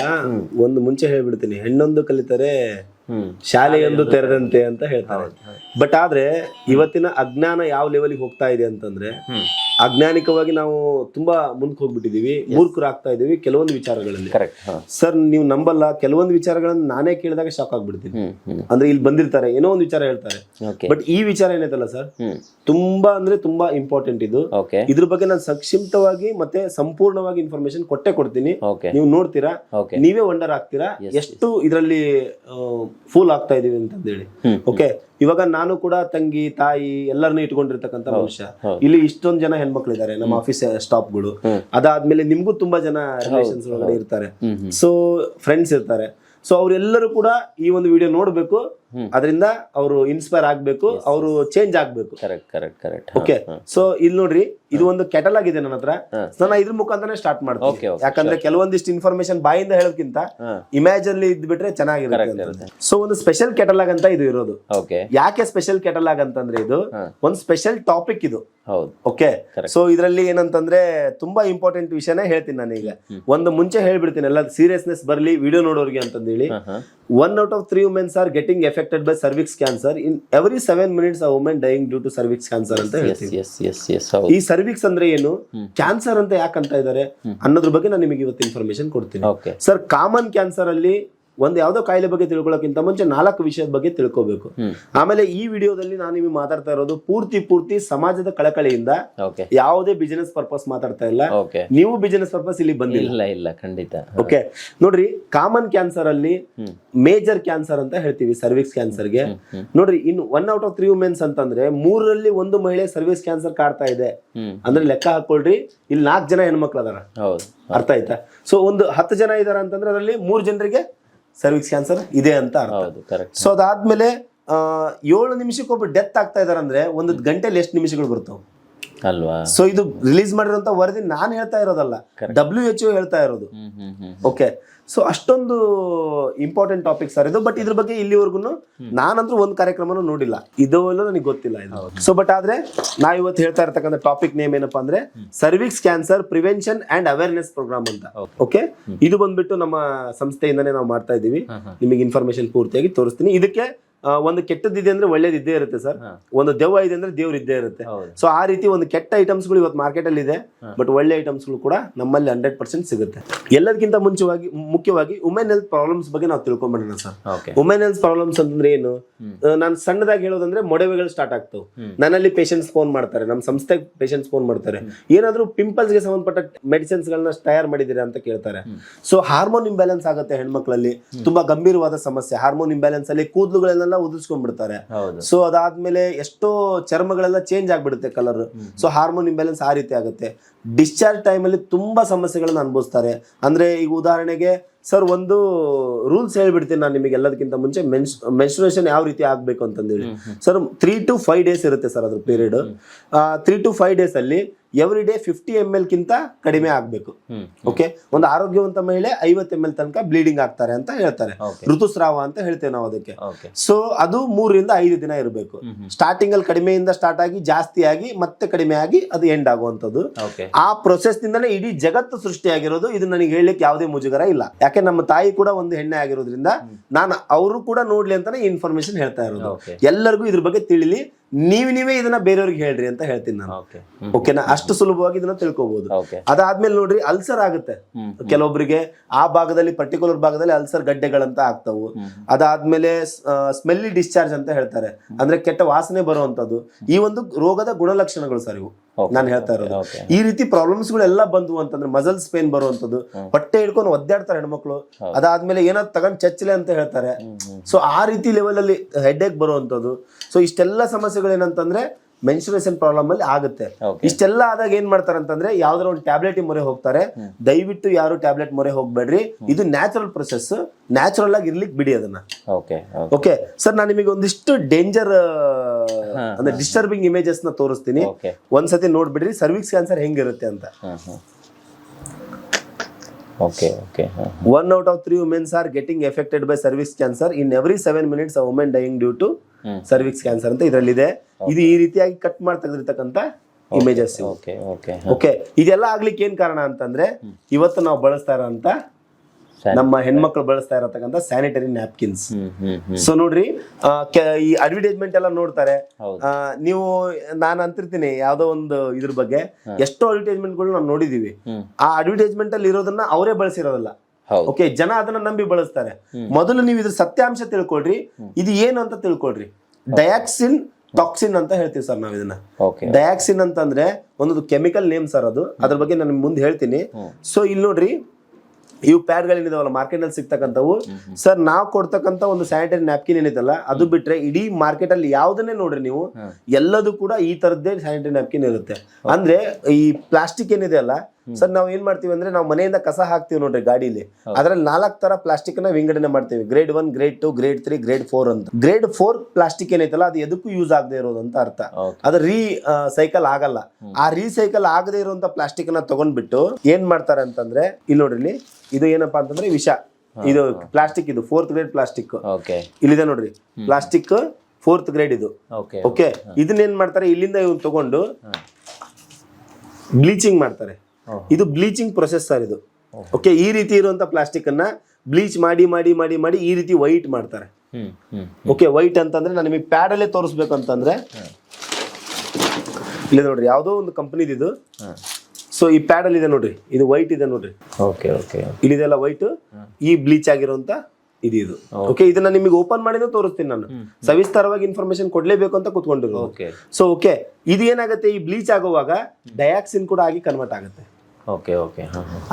ಒಂದು ಮುಂಚೆ ಹೇಳ್ಬಿಡ್ತೀನಿ. ಹೆಣ್ಣೊಂದು ಕಲಿತರೆ ಶಾಲೆಯೊಂದು ತೆರೆದಂತೆ ಅಂತ ಹೇಳ್ತಾರೆ. ಬಟ್ ಆದ್ರೆ ಇವತ್ತಿನ ಅಜ್ಞಾನ ಯಾವ ಲೆವೆಲ್ಗೆ ಹೋಗ್ತಾ ಇದೆ ಅಂತಂದ್ರೆ ಅಜ್ಞಾನಿಕವಾಗಿ ನಾವು ತುಂಬಾ ಮುಂದಕ್ಕೆ ಹೋಗ್ಬಿಟ್ಟಿದೀವಿ ಮೂರ್ಖರಾಗ್ತಾ ಇದೀವಿ ಕೆಲವೊಂದು ವಿಚಾರಗಳಲ್ಲಿ. ಕರೆಕ್ಟ್ ಸರ್ ನೀವು ನಂಬಲ್ಲ ಕೆಲವೊಂದು ವಿಚಾರಗಳನ್ನ ನಾನೇ ಕೇಳಿದಾಗ ಶಾಕ್ ಆಗ್ಬಿಡ್ತೀನಿ. ಅಂದ್ರೆ ಇಲ್ಲಿ ಬಂದಿರ್ತಾರೆ ಏನೋ ಒಂದು ವಿಚಾರ ಹೇಳ್ತಾರೆ. ಬಟ್ ಈ ವಿಚಾರ ಏನೈತಲ್ಲ ಸರ್ ತುಂಬಾ ಅಂದ್ರೆ ತುಂಬಾ ಇಂಪಾರ್ಟೆಂಟ್ ಇದು. ಇದ್ರ ಬಗ್ಗೆ ನಾನು ಸಂಕ್ಷಿಪ್ತವಾಗಿ ಮತ್ತೆ ಸಂಪೂರ್ಣವಾಗಿ ಇನ್ಫಾರ್ಮೇಶನ್ ಕೊಟ್ಟೆ ಕೊಡ್ತೀನಿ. ನೀವು ನೋಡ್ತೀರಾ? ನೀವೇ ವಂಡರ್ ಆಗ್ತೀರಾ? ಎಷ್ಟು ಇದರಲ್ಲಿ ಫೂಲ್ ಆಗ್ತಾ ಇದೀವಿ ಅಂತ ಹೇಳಿ. ಓಕೆ ಇವಾಗ ನಾನು ಕೂಡ ತಂಗಿ ತಾಯಿ ಎಲ್ಲರನ್ನೂ ಇಟ್ಕೊಂಡಿರ್ತಕ್ಕಂಥ ಮನುಷ್ಯ. ಇಲ್ಲಿ ಇಷ್ಟೊಂದು ಜನ ಹೆಣ್ಮಕ್ಳಿದ್ದಾರೆ ನಮ್ಮ ಆಫೀಸ್ ಸ್ಟಾಫ್ಗಳು. ಅದಾದ್ಮೇಲೆ ನಿಮ್ಗೂ ತುಂಬಾ ಜನ ರಿಲೇಷನ್ಸ್ ಒಳಗಡೆ ಇರ್ತಾರೆ. ಸೊ ಫ್ರೆಂಡ್ಸ್ ಇರ್ತಾರೆ. ಸೊ ಅವರೆಲ್ಲರೂ ಕೂಡ ಈ ಒಂದು ವಿಡಿಯೋ ನೋಡ್ಬೇಕು. ಅದರಿಂದ ಅವರು ಇನ್ಸ್ಪೈರ್ ಆಗ್ಬೇಕು ಅವರು ಚೇಂಜ್ ಆಗ್ಬೇಕು. Correct correct correct okay so ಇಲ್ಲಿ ನೋಡ್ರಿ ಇದು ಒಂದು ಕೆಟಲಾಗ್ ಇದೆ ನನ್ನ ಹತ್ರ. ನಾನು ಇದ್ರ ಮುಖಾಂತರ ಸ್ಟಾರ್ಟ್ ಮಾಡ್ತೇನೆ. ಯಾಕಂದ್ರೆ ಕೆಲವೊಂದಿಷ್ಟು ಇನ್ಫಾರ್ಮೇಶನ್ ಬಾಯಿಂದ ಹೇಳೋಕ್ಕಿಂತ ಇಮ್ಯಾಜಿನ್ ಇಮೇಜ್ ಅಲ್ಲಿ ಇದ್ಬಿಟ್ರೆ ಚೆನ್ನಾಗಿರುತ್ತೆ ಸೊ ಒಂದು ಸ್ಪೆಷಲ್ ಕೆಟಲಾಗ್ ಅಂತ ಇದು ಇರೋದು. ಯಾಕೆ ಸ್ಪೆಷಲ್ ಕೆಟಲಾಗ್ ಅಂತಂದ್ರೆ ಇದು. ಒಂದು ಸ್ಪೆಷಲ್ ಟಾಪಿಕ್ ಇದು. ಓಕೆ. ಸೊ ಇದರಲ್ಲಿ ಏನಂತಂದ್ರೆ ತುಂಬಾ ಇಂಪಾರ್ಟೆಂಟ್ ವಿಷಯನೇ ಹೇಳ್ತೀನಿ ನಾನು ಈಗ. ಒಂದು ಮುಂಚೆ ಹೇಳ್ಬಿಡ್ತೀನಿ ಎಲ್ಲ ಸೀರಿಯಸ್ನೆಸ್ ಬರ್ಲಿ ವಿಡಿಯೋ ನೋಡೋರಿಗೆ ಅಂತಂದೇಳಿ. One out of three womens are getting affected by cervix cancer in every seven minutes women dying due to cervix cancer ಅಂತ ಎಸ್ ಹೇಳ್ತೀವಿ. ಎಸ್ ಎಸ್ ಎಸ್ ಹೌದು. ಈ ಸರ್ವಿಕ್ಸ್ ಅಂದ್ರೆ ಏನು? ಕ್ಯಾನ್ಸರ್ ಅಂತ ಯಾಕಂತ ಇದ್ದಾರೆ ಅನ್ನೋದ್ರ ಬಗ್ಗೆ ನಾನು ನಿಮಗೆ ಇವತ್ತು ಇನ್ಫಾರ್ಮೇಶನ್ ಕೊಡ್ತೀನಿ. ಓಕೆ ಸರ್ ಕಾಮನ್ ಕ್ಯಾನ್ಸರ್ ಅಲ್ಲಿ ಒಂದು ಯಾವ್ದೋ ಕಾಯಿಲೆ ಬಗ್ಗೆ ತಿಳ್ಕೊಳ್ಳೋಕ್ಕಿಂತ ಮುಂಚೆ ನಾಲ್ಕು ವಿಷಯದ ಬಗ್ಗೆ ತಿಳ್ಕೋಬೇಕು. ಆಮೇಲೆ ಈ ವಿಡಿಯೋದಲ್ಲಿ ನಾನು ನಿಮಗೆ ಮಾತಾಡ್ತಾ ಇರೋದು ಪೂರ್ತಿ ಪೂರ್ತಿ ಸಮಾಜದ ಕಳಕಳಿಯಿಂದ ಯಾವುದೇ ಬಿಸಿನೆಸ್ ಪರ್ಪಸ್ ಮಾತಾಡ್ತಾ ಇಲ್ಲ. ನೀವು ಬಿಸಿನೆಸ್ ಪರ್ಪಸ್ ಇಲ್ಲಿ ಬಂದಿಲ್ಲ. ಇಲ್ಲ ಖಂಡಿತ. ಓಕೆ ನೋಡ್ರಿ ಕಾಮನ್ ಕ್ಯಾನ್ಸರ್ ಅಲ್ಲಿ. ಮೇಜರ್ ಕ್ಯಾನ್ಸರ್ ಅಂತ ಹೇಳ್ತೀವಿ ಸರ್ವಿಕ್ಸ್ ಕ್ಯಾನ್ಸರ್ಗೆ. ನೋಡ್ರಿ ಇನ್ನು one out of three womens ಅಂತಂದ್ರೆ ಮೂರರಲ್ಲಿ ಒಂದು ಮಹಿಳೆ ಸರ್ವಿಸ್ ಕ್ಯಾನ್ಸರ್ ಕಾಡ್ತಾ ಇದೆ. ಅಂದ್ರೆ ಲೆಕ್ಕ ಹಾಕೊಳ್ರಿ ಇಲ್ಲಿ ನಾಲ್ಕು ಜನ ಹೆಣ್ಮಕ್ಳು ಅದಾರ. ಹೌದು. ಅರ್ಥ ಆಯ್ತಾ? ಸೊ ಒಂದು ಹತ್ತು ಜನ ಇದಾರ ಅಂತಂದ್ರೆ ಅದರಲ್ಲಿ ಮೂರು ಜನರಿಗೆ ಸರ್ವಿಕ್ಸ್ ಕ್ಯಾನ್ಸರ್ ಇದೆ ಅಂತ ಅರ್ಥ. ಹೌದು ಕರೆಕ್ಟ್ ಸೊ ಅದಾದ್ಮೇಲೆ ಏಳು ನಿಮಿಷಕ್ಕೆ ಒಬ್ಬ ಡೆತ್ ಆಗ್ತಾ ಇದಾರೆ ಅಂದ್ರೆ ಒಂದು ಗಂಟೆಲಿ ಎಷ್ಟು ನಿಮಿಷಗಳು ಬರ್ತವೆ ಅಲ್ವಾ? ಸೊ ಇದು ರಿಲೀಸ್ ಮಾಡಿರುವಂತ ವರದಿ ನಾನು ಹೇಳ್ತಾ ಇರೋದಲ್ಲ. ಡಬ್ಲ್ಯೂ ಎಚ್ ಹೇಳ್ತಾ ಇರೋದು. ಓಕೆ ಸೊ ಅಷ್ಟೊಂದು ಇಂಪಾರ್ಟೆಂಟ್ ಟಾಪಿಕ್ ಸರ್ ಇದು. ಬಟ್ ಇದ್ರ ಬಗ್ಗೆ ಇಲ್ಲಿವರೆಗೂ ನಾನಂತೂ ಒಂದು ಕಾರ್ಯಕ್ರಮನೂ ನೋಡಿಲ್ಲ. ಇದು ಎಲ್ಲ ನನಗೆ ಗೊತ್ತಿಲ್ಲ ಇದು. ಸೊ ಬಟ್ ಆದ್ರೆ ನಾ ಇವತ್ತು ಹೇಳ್ತಾ ಇರ್ತಕ್ಕಂಥ ಟಾಪಿಕ್ ನೇಮ್ ಏನಪ್ಪಾ ಅಂದ್ರೆ cervix cancer prevention and awareness programme ಅಂತ. ಓಕೆ ಇದು ಬಂದ್ಬಿಟ್ಟು ನಮ್ಮ ಸಂಸ್ಥೆಯಿಂದನೇ ನಾವು ಮಾಡ್ತಾ ಇದ್ದೀವಿ. ನಿಮಗೆ ಇನ್ಫಾರ್ಮೇಶನ್ ಪೂರ್ತಿಯಾಗಿ ತೋರಿಸ್ತೀನಿ. ಇದಕ್ಕೆ ಒಂದು ಕೆಟ್ಟದಿದೆ ಅಂದ್ರೆ ಒಳ್ಳೇದಿದ್ದೇ ಇರುತ್ತೆ ಸರ್. ಒಂದು ದೆವ್ವ ಇದೆ ಅಂದ್ರೆ ದೇವ್ರ ಇದ್ದೇ ಇರುತ್ತೆ. ಸೊ ಆ ರೀತಿ ಒಂದು ಕೆಟ್ಟ ಐಟಮ್ಸ್ಗಳು ಇವತ್ತು ಮಾರ್ಕೆಟ್ ಅಲ್ಲಿ ಇದೆ. ಬಟ್ ಒಳ್ಳೆ ಐಟಮ್ಸ್ಗಳು ಕೂಡ ನಮ್ಮಲ್ಲಿ ಹಂಡ್ರೆಡ್ ಪರ್ಸೆಂಟ್ ಸಿಗುತ್ತೆ. ಎಲ್ಲದಕ್ಕಿಂತ ಮುಂಚೆವಾಗಿ ಮುಖ್ಯವಾಗಿ ವುಮೆನ್ ಹೆಲ್ತ್ ಪ್ರಾಬ್ಲಮ್ಸ್ ಬಗ್ಗೆ ನಾವು ತಿಳ್ಕೊಂಡ್ಬಿಡೋಣ ಸರ್. ವುಮೆನ್ ಹೆಲ್ತ್ ಪ್ರಾಬ್ಲಮ್ಸ್ ಅಂತಂದ್ರೆ ಏನು? ನಾನು ಸಣ್ಣದಾಗಿ ಹೇಳೋದಂದ್ರೆ ಮೊಡವೆಗಳು ಸ್ಟಾರ್ಟ್ ಆಗ್ತವೆ. ನನ್ನಲ್ಲಿ ಪೇಷಂಟ್ಸ್ ಫೋನ್ ಮಾಡ್ತಾರೆ. ನಮ್ಮ ಸಂಸ್ಥೆಗೆ ಪೇಷಂಟ್ಸ್ ಫೋನ್ ಮಾಡ್ತಾರೆ. ಏನಾದ್ರೂ ಪಿಂಪಲ್ಸ್ಗೆ ಸಂಬಂಧಪಟ್ಟ ಮೆಡಿಸಿನ್ಸ್ ಗಳನ್ನ ತಯಾರು ಮಾಡಿದ್ದೀರಾ ಅಂತ ಕೇಳ್ತಾರೆ. ಸೊ ಹಾರ್ಮೋನ್ ಇಂಬ್ಯಾಲೆನ್ಸ್ ಆಗುತ್ತೆ ಹೆಣ್ಮಕ್ಳಲ್ಲಿ. ತುಂಬಾ ಗಂಭೀರವಾದ ಸಮಸ್ಯೆ. ಹಾರ್ಮೋನ್ ಇಂಬ್ಯಾಲೆನ್ಸ್ ಅಲ್ಲಿ ಕೂದಲುಗಳೆಲ್ಲ ಉದುರ್ಸ್ಕೊಂಡ್ಬಿಡ್ತಾರೆ. ಹೌದು. ಸೊ ಅದಾದ್ಮೇಲೆ ಎಷ್ಟೋ ಚರ್ಮಗಳೆಲ್ಲ ಚೇಂಜ್ ಆಗ್ಬಿಡುತ್ತೆ ಕಲರ್ ಸೊ ಹಾರ್ಮೋನ್ ಇಂಬ್ಯಾಲೆನ್ಸ್ ಆ ರೀತಿ ಆಗುತ್ತೆ. ಡಿಸ್ಚಾರ್ಜ್ ಟೈಮಲ್ಲಿ ತುಂಬಾ ಸಮಸ್ಯೆಗಳನ್ನ ಅನುಭವಿಸ್ತಾರೆ. ಅಂದ್ರೆ ಈಗ ಉದಾಹರಣೆಗೆ ಸರ್ ಒಂದು ರೂಲ್ಸ್ ಹೇಳ್ಬಿಡ್ತೀನಿ ನಾನು ನಿಮಗೆ ಎಲ್ಲದಕ್ಕಿಂತ ಮುಂಚೆ ಮೆನ್ಸ್ ಮೆನ್ಸ್ಟ್ರೇಷನ್ ಯಾವ ರೀತಿ ಆಗಬೇಕು ಅಂತಂದೇಳಿ. Sir three to five days ಇರುತ್ತೆ ಸರ್ ಅದ್ರ period three to five days ಅಲ್ಲಿ every day fifty M L ಕಿಂತ ಕಡಿಮೆ ಆಗಬೇಕು. ಓಕೆ ಒಂದು ಆರೋಗ್ಯವಂತ ಮಹಿಳೆ ಐವತ್ತು ಎಂ ಎಲ್ ತನಕ ಬ್ಲೀಡಿಂಗ್ ಆಗ್ತಾರೆ ಅಂತ ಹೇಳ್ತಾರೆ. ಋತುಸ್ರಾವ ಅಂತ ಹೇಳ್ತೇವೆ ನಾವು ಅದಕ್ಕೆ. ಸೊ ಅದು ಮೂರರಿಂದ ಐದು ದಿನ ಇರಬೇಕು. ಸ್ಟಾರ್ಟಿಂಗ್ ಅಲ್ಲಿ ಕಡಿಮೆಯಿಂದ ಸ್ಟಾರ್ಟ್ ಆಗಿ ಜಾಸ್ತಿ ಆಗಿ ಮತ್ತೆ ಕಡಿಮೆ ಆಗಿ ಅದು ಎಂಡ್ ಆಗುವಂಥದ್ದು. ಓಕೆ ಆ ಪ್ರೊಸೆಸ್ ನಿಂದಲೇ ಇಡೀ ಜಗತ್ತು ಸೃಷ್ಟಿಯಾಗಿರೋದು ಇದು ನನಗೆ ಹೇಳಲಿಕ್ಕೆ ಯಾವುದೇ ಮುಜುಗರ ಇಲ್ಲ. ಯಾಕೆ ನಮ್ಮ ತಾಯಿ ಕೂಡ ಒಂದು ಹೆಣ್ಣೆ ಆಗಿರೋದ್ರಿಂದ ನಾನು ಅವರು ಕೂಡ ನೋಡ್ಲಿ ಅಂತಾನೆ ಇನ್ಫಾರ್ಮೇಶನ್ ಹೇಳ್ತಾ ಇರೋದು. ಎಲ್ಲರಿಗೂ ಇದ್ರ ಬಗ್ಗೆ ತಿಳಿಲಿ. ನೀವ್ ನೀವೇ ಇದನ್ನ ಬೇರೆಯವ್ರಿಗೆ ಹೇಳ್ರಿ ಅಂತ ಹೇಳ್ತೀನಿ ನಾನು. ಓಕೆ. ಓಕೆನಾ ಅಷ್ಟು ಸುಲಭವಾಗಿ ಇದನ್ನ ತಿಳ್ಕೊಬಹುದು ಅದಾದ್ಮೇಲೆ ನೋಡ್ರಿ ಅಲ್ಸರ್ ಆಗುತ್ತೆ. ಕೆಲವೊಬ್ಬರಿಗೆ ಆ ಭಾಗದಲ್ಲಿ ಪರ್ಟಿಕ್ಯುಲರ್ ಭಾಗದಲ್ಲಿ ಅಲ್ಸರ್ ಗಡ್ಡೆಗಳಂತ ಆಗ್ತಾವು. ಅದಾದ್ಮೇಲೆ ಸ್ಮೆಲ್ಲಿ ಡಿಸ್ಚಾರ್ಜ್ ಅಂತ ಹೇಳ್ತಾರೆ. ಅಂದ್ರೆ ಕೆಟ್ಟ ವಾಸನೆ ಬರುವಂತದ್ದು ಈ ಒಂದು ರೋಗದ ಗುಣಲಕ್ಷಣಗಳು ಸರ್ ಇವು. ನಾನು ಹೇಳ್ತಾ ಇರೋದು. ಈ ರೀತಿ ಪ್ರಾಬ್ಲಮ್ಸ್ ಎಲ್ಲ ಬಂದ್ವು ಅಂತಂದ್ರೆ ಮಸಲ್ಸ್ ಪೇನ್ ಬರುವಂತದ್ದು ಹೊಟ್ಟೆ ಹಿಡ್ಕೊಂಡು ಒದ್ದಾಡ್ತಾರೆ ಹೆಣ್ಮಕ್ಳು. ಅದಾದ್ಮೇಲೆ ಏನೋ ತಗೊಂಡ್ ಚಚ್ಚಲೆ ಅಂತ ಹೇಳ್ತಾರೆ. ಸೊ ಆ ರೀತಿ ಲೆವೆಲ್ ಅಲ್ಲಿ ಹೆಡ್ಏಕ್ ಬರುವಂತದ್ದು ಸೊ ಇಷ್ಟೆಲ್ಲ ಸಮಸ್ಯೆಗಳು ಏನಂತಂದ್ರೆ ಮೆನ್ಸುರೇಷನ್ ಪ್ರಾಬ್ಲಮ್ ಅಲ್ಲಿ ಆಗುತ್ತೆ. ಇಷ್ಟೆಲ್ಲ ಆದಾಗ ಏನ್ ಮಾಡ್ತಾರೆ ಅಂತಂದ್ರೆ ಯಾವ್ದಾರ ಒಂದು ಟ್ಯಾಬ್ಲೆಟ್ ಮೊರೆ ಹೋಗ್ತಾರೆ. ದಯವಿಟ್ಟು ಯಾರು ಟ್ಯಾಬ್ಲೆಟ್ ಮೊರೆ ಹೋಗ್ಬೇಡ್ರಿ. ಇದು ನ್ಯಾಚುರಲ್ ಪ್ರೊಸೆಸ್ ನ್ಯಾಚುರಲ್ ಆಗಿ ಇರ್ಲಿಕ್ಕೆ ಬಿಡಿ ಅದನ್ನ. ಓಕೆ ಸರ್ ನಾನು ನಿಮಗೆ ಒಂದಿಷ್ಟು ಡೇಂಜರ್ ಅಂದ್ರೆ ಡಿಸ್ಟರ್ಬಿಂಗ್ ಇಮೇಜಸ್ನ ತೋರಿಸ್ತೀನಿ. ಒಂದ್ಸತಿ ನೋಡ್ಬಿಡ್ರಿ. ಸರ್ವಿಕ್ಸ್ ಕ್ಯಾನ್ಸರ್ ಹೆಂಗಿರುತ್ತೆ ಅಂತ. One out of three womens are getting affected by cervix cancer in every seven minutes uh women dying due to. Cervix cancer ಅಂತ ಇದರಲ್ಲಿದೆ. ಇದು ಈ ರೀತಿಯಾಗಿ ಕಟ್ ಮಾಡಿ ತೆಗೆದಿರ್ತಕ್ಕಂಥ ಇಮೇಜಸ್ ಓಕೆ ಓಕೆ ಓಕೆ ಇದೆಲ್ಲ ಆಗ್ಲಿಕ್ಕೆ ಏನ್ ಕಾರಣ ಅಂತಂದ್ರೆ ಇವತ್ತು ನಾವು ಬಳಸ್ತಾ ಇರೋಂತ ನಮ್ಮ ಹೆಣ್ಮಕ್ಳು ಬಳಸ್ತಾ ಇರತಕ್ಕಂತ ಸ್ಯಾನಿಟರಿ ನ್ಯಾಪ್ಕಿನ್ಸ್ ಸೊ ನೋಡ್ರಿ ಈ ಅಡ್ವರ್ಟೈಸ್ಮೆಂಟ್ ಎಲ್ಲ ನೋಡ್ತಾರೆ. ನೀವು ನಾನು ಅಂತಿರ್ತೀನಿ ಯಾವ್ದೋ ಒಂದು ಇದ್ರ ಬಗ್ಗೆ ಎಷ್ಟೋ ಅಡ್ವರ್ಟೈಸ್ಮೆಂಟ್ಗಳು ನಾವು ನೋಡಿದೀವಿ. ಆ ಅಡ್ವರ್ಟೈಸ್ಮೆಂಟ್ ಅಲ್ಲಿ ಇರೋದನ್ನ ಅವರೇ ಬಳಸಿರೋದಲ್ಲ. ಓಕೆ ಜನ ಅದನ್ನ ನಂಬಿ ಬಳಸ್ತಾರೆ. ಮೊದಲು ನೀವು ಇದ್ರ ಸತ್ಯಾಂಶ ತಿಳ್ಕೊಳ್ರಿ. ಇದು ಏನು ಅಂತ ತಿಳ್ಕೊಳ್ರಿ. ಡಯಾಕ್ಸಿನ್ ಟಾಕ್ಸಿನ್ ಅಂತ ಹೇಳ್ತೀವಿ ಸರ್ ನಾವು ಇದನ್ನ. ಡಯಾಕ್ಸಿನ್ ಅಂತಂದ್ರೆ ಒಂದೊಂದು ಕೆಮಿಕಲ್ ನೇಮ್ ಸರ್ ಅದು. ಅದ್ರ ಬಗ್ಗೆ ನಾನು ಮುಂದೆ ಹೇಳ್ತೀನಿ. ಸೊ ಇಲ್ಲಿ ನೋಡ್ರಿ ಇವು ಪ್ಯಾಡ್ಗಳೇನಿದಾವಲ್ಲ ಮಾರ್ಕೆಟ್ ಅಲ್ಲಿ ಸಿಗ್ತಕ್ಕಂಥವು. ಸರ್ ನಾವು ಕೊಡ್ತಕ್ಕಂತ ಒಂದು ಸ್ಯಾನಿಟರಿ ನ್ಯಾಪ್ಕಿನ್ ಏನಿದೆಲ್ಲ ಅದು ಬಿಟ್ರೆ ಇಡೀ ಮಾರ್ಕೆಟ್ ಅಲ್ಲಿ ಯಾವ್ದನ್ನೇ ನೋಡ್ರಿ ನೀವು ಎಲ್ಲದೂ ಕೂಡ ಈ ತರದ್ದೇ ಸ್ಯಾನಿಟರಿ ನ್ಯಾಪ್ಕಿನ್ ಇರುತ್ತೆ. ಅಂದ್ರೆ ಈ ಪ್ಲಾಸ್ಟಿಕ್ ಏನಿದೆ ಅಲ್ಲ ಸರ್ ನಾವು ಏನ್ ಮಾಡ್ತೀವಿ ಅಂದ್ರೆ ನಾವು ಮನೆಯಿಂದ ಕಸ ಹಾಕ್ತಿವಿ ನೋಡ್ರಿ ಗಾಡಿಲಿ. ಅದ್ರಲ್ಲಿ ನಾಲ್ಕು ತರ ಪ್ಲಾಸ್ಟಿಕ್ನ ವಿಂಗಡಣೆ ಮಾಡ್ತೀವಿ. Grade one grade two grade three grade four ಅಂತ. ಗ್ರೇಡ್ ಫೋರ್ ಪ್ಲಾಸ್ಟಿಕ್ ಏನೈತಲ್ಲ ಅದು ಎದಕ್ಕೂ ಯೂಸ್ ಆಗದೆ ಇರೋದು ಅಂತ ಅರ್ಥ. ಅದು ರೀ ಸೈಕಲ್ ಆಗಲ್ಲ. ಆ ರೀಸೈಕಲ್ ಆಗದೆ ಇರುವಂತ ಪ್ಲಾಸ್ಟಿಕ್ನ ತಗೊಂಡ್ಬಿಟ್ಟು ಏನ್ ಮಾಡ್ತಾರೆ ಅಂತಂದ್ರೆ ಇಲ್ಲಿ ನೋಡ್ರಿ ಇಲ್ಲಿ ಇದು ಏನಪ್ಪಾ ಅಂತಂದ್ರೆ ವಿಷ. ಇದು ಪ್ಲಾಸ್ಟಿಕ್ ಇದು ಫೋರ್ತ್ ಗ್ರೇಡ್ ಪ್ಲಾಸ್ಟಿಕ್ ಓಕೆ. ಇಲ್ಲಿದೆ ನೋಡ್ರಿ ಪ್ಲಾಸ್ಟಿಕ್ ಫೋರ್ತ್ ಗ್ರೇಡ್ ಇದು. Okay okay? ಇದನ್ನ ಏನ್ ಮಾಡ್ತಾರೆ ಇಲ್ಲಿಂದ ಇವ್ನು ತಗೊಂಡು ಬ್ಲೀಚಿಂಗ್ ಮಾಡ್ತಾರೆ. ಇದು ಬ್ಲೀಚಿಂಗ್ ಪ್ರೊಸೆಸ್ ಸರ್ ಇದು. ಓಕೆ ಈ ರೀತಿ ಇರುವಂತ ಪ್ಲಾಸ್ಟಿಕ್ ಅನ್ನ ಬ್ಲೀಚ್ ಮಾಡಿ ಮಾಡಿ ಮಾಡಿ ಮಾಡಿ ಈ ರೀತಿ ವೈಟ್ ಮಾಡ್ತಾರೆ. ಓಕೆ ವೈಟ್ ಅಂತಂದ್ರೆ ನಾನು ನಿಮಗೆ ಪ್ಯಾಡ್ ಅಲ್ಲೇ ತೋರಿಸ್ಬೇಕು ಅಂತಂದ್ರೆ ಇಲ್ಲಿ ನೋಡ್ರಿ ಯಾವುದೋ ಒಂದು ಕಂಪನಿದು ಇದು. ಸೊ ಈ ಪ್ಯಾಡ್ ಅಲ್ಲಿ ಇದೆ ನೋಡ್ರಿ ಇದು ವೈಟ್ ಇದೆ ನೋಡ್ರಿ. ಓಕೆ ಓಕೆ ಇಲ್ಲಿದೆಲ್ಲ ವೈಟ್ ಈ ಬ್ಲೀಚ್ ಆಗಿರುವಂತ ಇದು ಇದು. ಓಕೆ ಇದನ್ನ ನಿಮಗೆ ಓಪನ್ ಮಾಡಿದ್ರೆ ತೋರಿಸ್ತೀನಿ ನಾನು. ಸವಿಸ್ತಾರವಾಗಿ ಇನ್ಫಾರ್ಮೇಶನ್ ಕೊಡ್ಲೇಬೇಕು ಅಂತ ಕೂತ್ಕೊಂಡಿರೋ ಓಕೆ ಸೊ ಓಕೆ ಇದು ಏನಾಗುತ್ತೆ ಈ ಬ್ಲೀಚ್ ಆಗುವಾಗ ಡಯಾಕ್ಸಿನ್ ಕೂಡ ಆಗಿ ಕನ್ವರ್ಟ್ ಆಗುತ್ತೆ. ಓಕೆ ಓಕೆ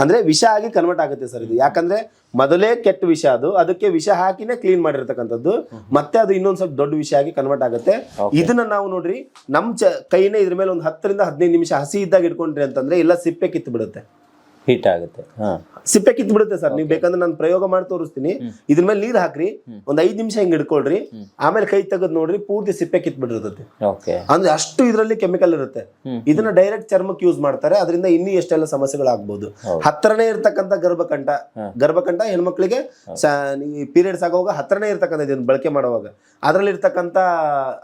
ಅಂದ್ರೆ ವಿಷ ಆಗಿ ಕನ್ವರ್ಟ್ ಆಗುತ್ತೆ ಸರ್ ಇದು. ಯಾಕಂದ್ರೆ ಮೊದಲೇ ಕೆಟ್ಟ ವಿಷ ಅದು. ಅದಕ್ಕೆ ವಿಷ ಹಾಕಿನೇ ಕ್ಲೀನ್ ಮಾಡಿರ್ತಕ್ಕಂಥದ್ದು. ಮತ್ತೆ ಅದು ಇನ್ನೊಂದ್ ಸ್ವಲ್ಪ ದೊಡ್ಡ ವಿಷ ಆಗಿ ಕನ್ವರ್ಟ್ ಆಗುತ್ತೆ. ಇದನ್ನ ನಾವು ನೋಡ್ರಿ ನಮ್ ಚ ಕೈನೇ ಇದ್ರ ಮೇಲೆ ಒಂದು ಹತ್ತರಿಂದ ಹದಿನೈದು ನಿಮಿಷ ಹಸಿ ಇದ್ದಾಗ ಇಟ್ಕೊಂಡ್ರಿ ಅಂತಂದ್ರೆ ಎಲ್ಲ ಸಿಪ್ಪೆ ಕಿತ್ತು ಬಿಡುತ್ತೆ ಹೀಟ್ ಆಗುತ್ತೆ. ಸಿಪ್ಪೆ ಕಿತ್ ಬಿಡುತ್ತೆ ಸರ್ ನೀವು ಬೇಕಂದ್ರೆ ನಾನು ಪ್ರಯೋಗ ಮಾಡಿ ತೋರಿಸ್ತೀನಿ. ಇದ್ರ ಮೇಲೆ ನೀರ್ ಹಾಕ್ರಿ ಒಂದ್ ಐದ್ ನಿಮಿಷ ಹಿಂಗ್ ಹಿಡ್ಕೊಳ್ರಿ. ಆಮೇಲೆ ಕೈ ತೆಗೆದ್ ನೋಡ್ರಿ ಪೂರ್ತಿ ಸಿಪ್ಪೆ ಕಿತ್ ಬಿಟ್ಟಿರ್ತೈತಿ. ಓಕೆ ಅಂದ್ರೆ ಅಷ್ಟು ಇದರಲ್ಲಿ ಕೆಮಿಕಲ್ ಇರುತ್ತೆ. ಇದನ್ನ ಡೈರೆಕ್ಟ್ ಚರ್ಮಕ್ಕೆ ಯೂಸ್ ಮಾಡ್ತಾರೆ ಅದರಿಂದ ಇನ್ನೂ ಎಷ್ಟೆಲ್ಲ ಸಮಸ್ಯೆಗಳಾಗ್ಬೋದು. ಹತ್ರನೇ ಇರ್ತಕ್ಕಂಥ ಗರ್ಭಕಂಠ ಗರ್ಭಕಂಠ ಹೆಣ್ಮಕ್ಳಿಗೆ ಪೀರಿಯಡ್ಸ್ ಆಗುವಾಗ ಹತ್ರನೇ ಇರ್ತಕ್ಕಂಥ ಇದನ್ನ ಬಳಕೆ ಮಾಡುವಾಗ. ಅದರಲ್ಲಿ ಇರ್ತಕ್ಕಂಥ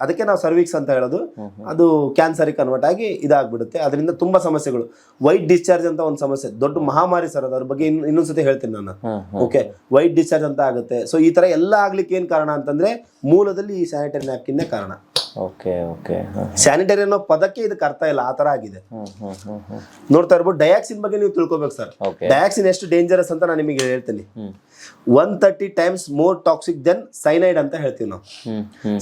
ಅದಕ್ಕೆ ನಾವು ಸರ್ವಿಕ್ಸ್ ಅಂತ ಹೇಳೋದು. ಅದು ಕ್ಯಾನ್ಸರ್ ಕನ್ವರ್ಟ್ ಆಗಿ ಇದಾಗ್ಬಿಡುತ್ತೆ. ಅದರಿಂದ ತುಂಬಾ ಸಮಸ್ಯೆಗಳು. ವೈಟ್ ಡಿಸ್ಚಾರ್ಜ್ ಅಂತ ಒಂದು ಸಮಸ್ಯೆ ದೊಡ್ಡ ಮಹಾಮಾರಿ ಸರ್ ಅದ್ರ ಬಗ್ಗೆ ಇನ್ ಇನ್ನೊಂದ್ಸತಿ ಹೇಳ್ತೀನಿ ನಾನು. ಓಕೆ ವೈಟ್ ಡಿಸ್ಚಾರ್ಜ್ ಅಂತ ಆಗುತ್ತೆ. ಸೊ ಈ ತರ ಎಲ್ಲ ಆಗ್ಲಿಕ್ಕೆ ಏನ್ ಕಾರಣ ಅಂತಂದ್ರೆ ಮೂಲದಲ್ಲಿ ಈ ಸ್ಯಾನಿಟರಿ ನ್ಯಾಪ್ಕಿನ್ನೇ ಕಾರಣ. Okay okay. ಸ್ಯಾನಿಟರಿ ಅನ್ನೋ ಪದಕ್ಕೆ ಇದಕ್ಕೆ ಅರ್ಥ ಇಲ್ಲ ಆ ತರ ಆಗಿದೆ. ನೋಡ್ತಾ ಇರ್ಬೋದು ಡಯಾಕ್ಸಿನ್ ಬಗ್ಗೆ ನೀವು ತಿಳ್ಕೊಬೇಕು ಸರ್. ಡಯಾಕ್ಸಿನ್ ಎಷ್ಟು ಡೇಂಜರಸ್ ಅಂತ ನಾನು ನಿಮಗೆ ಹೇಳ್ತೀನಿ. One thirty times more toxic than cyanide ಅಂತ ಹೇಳ್ತೀವಿ ನಾವು.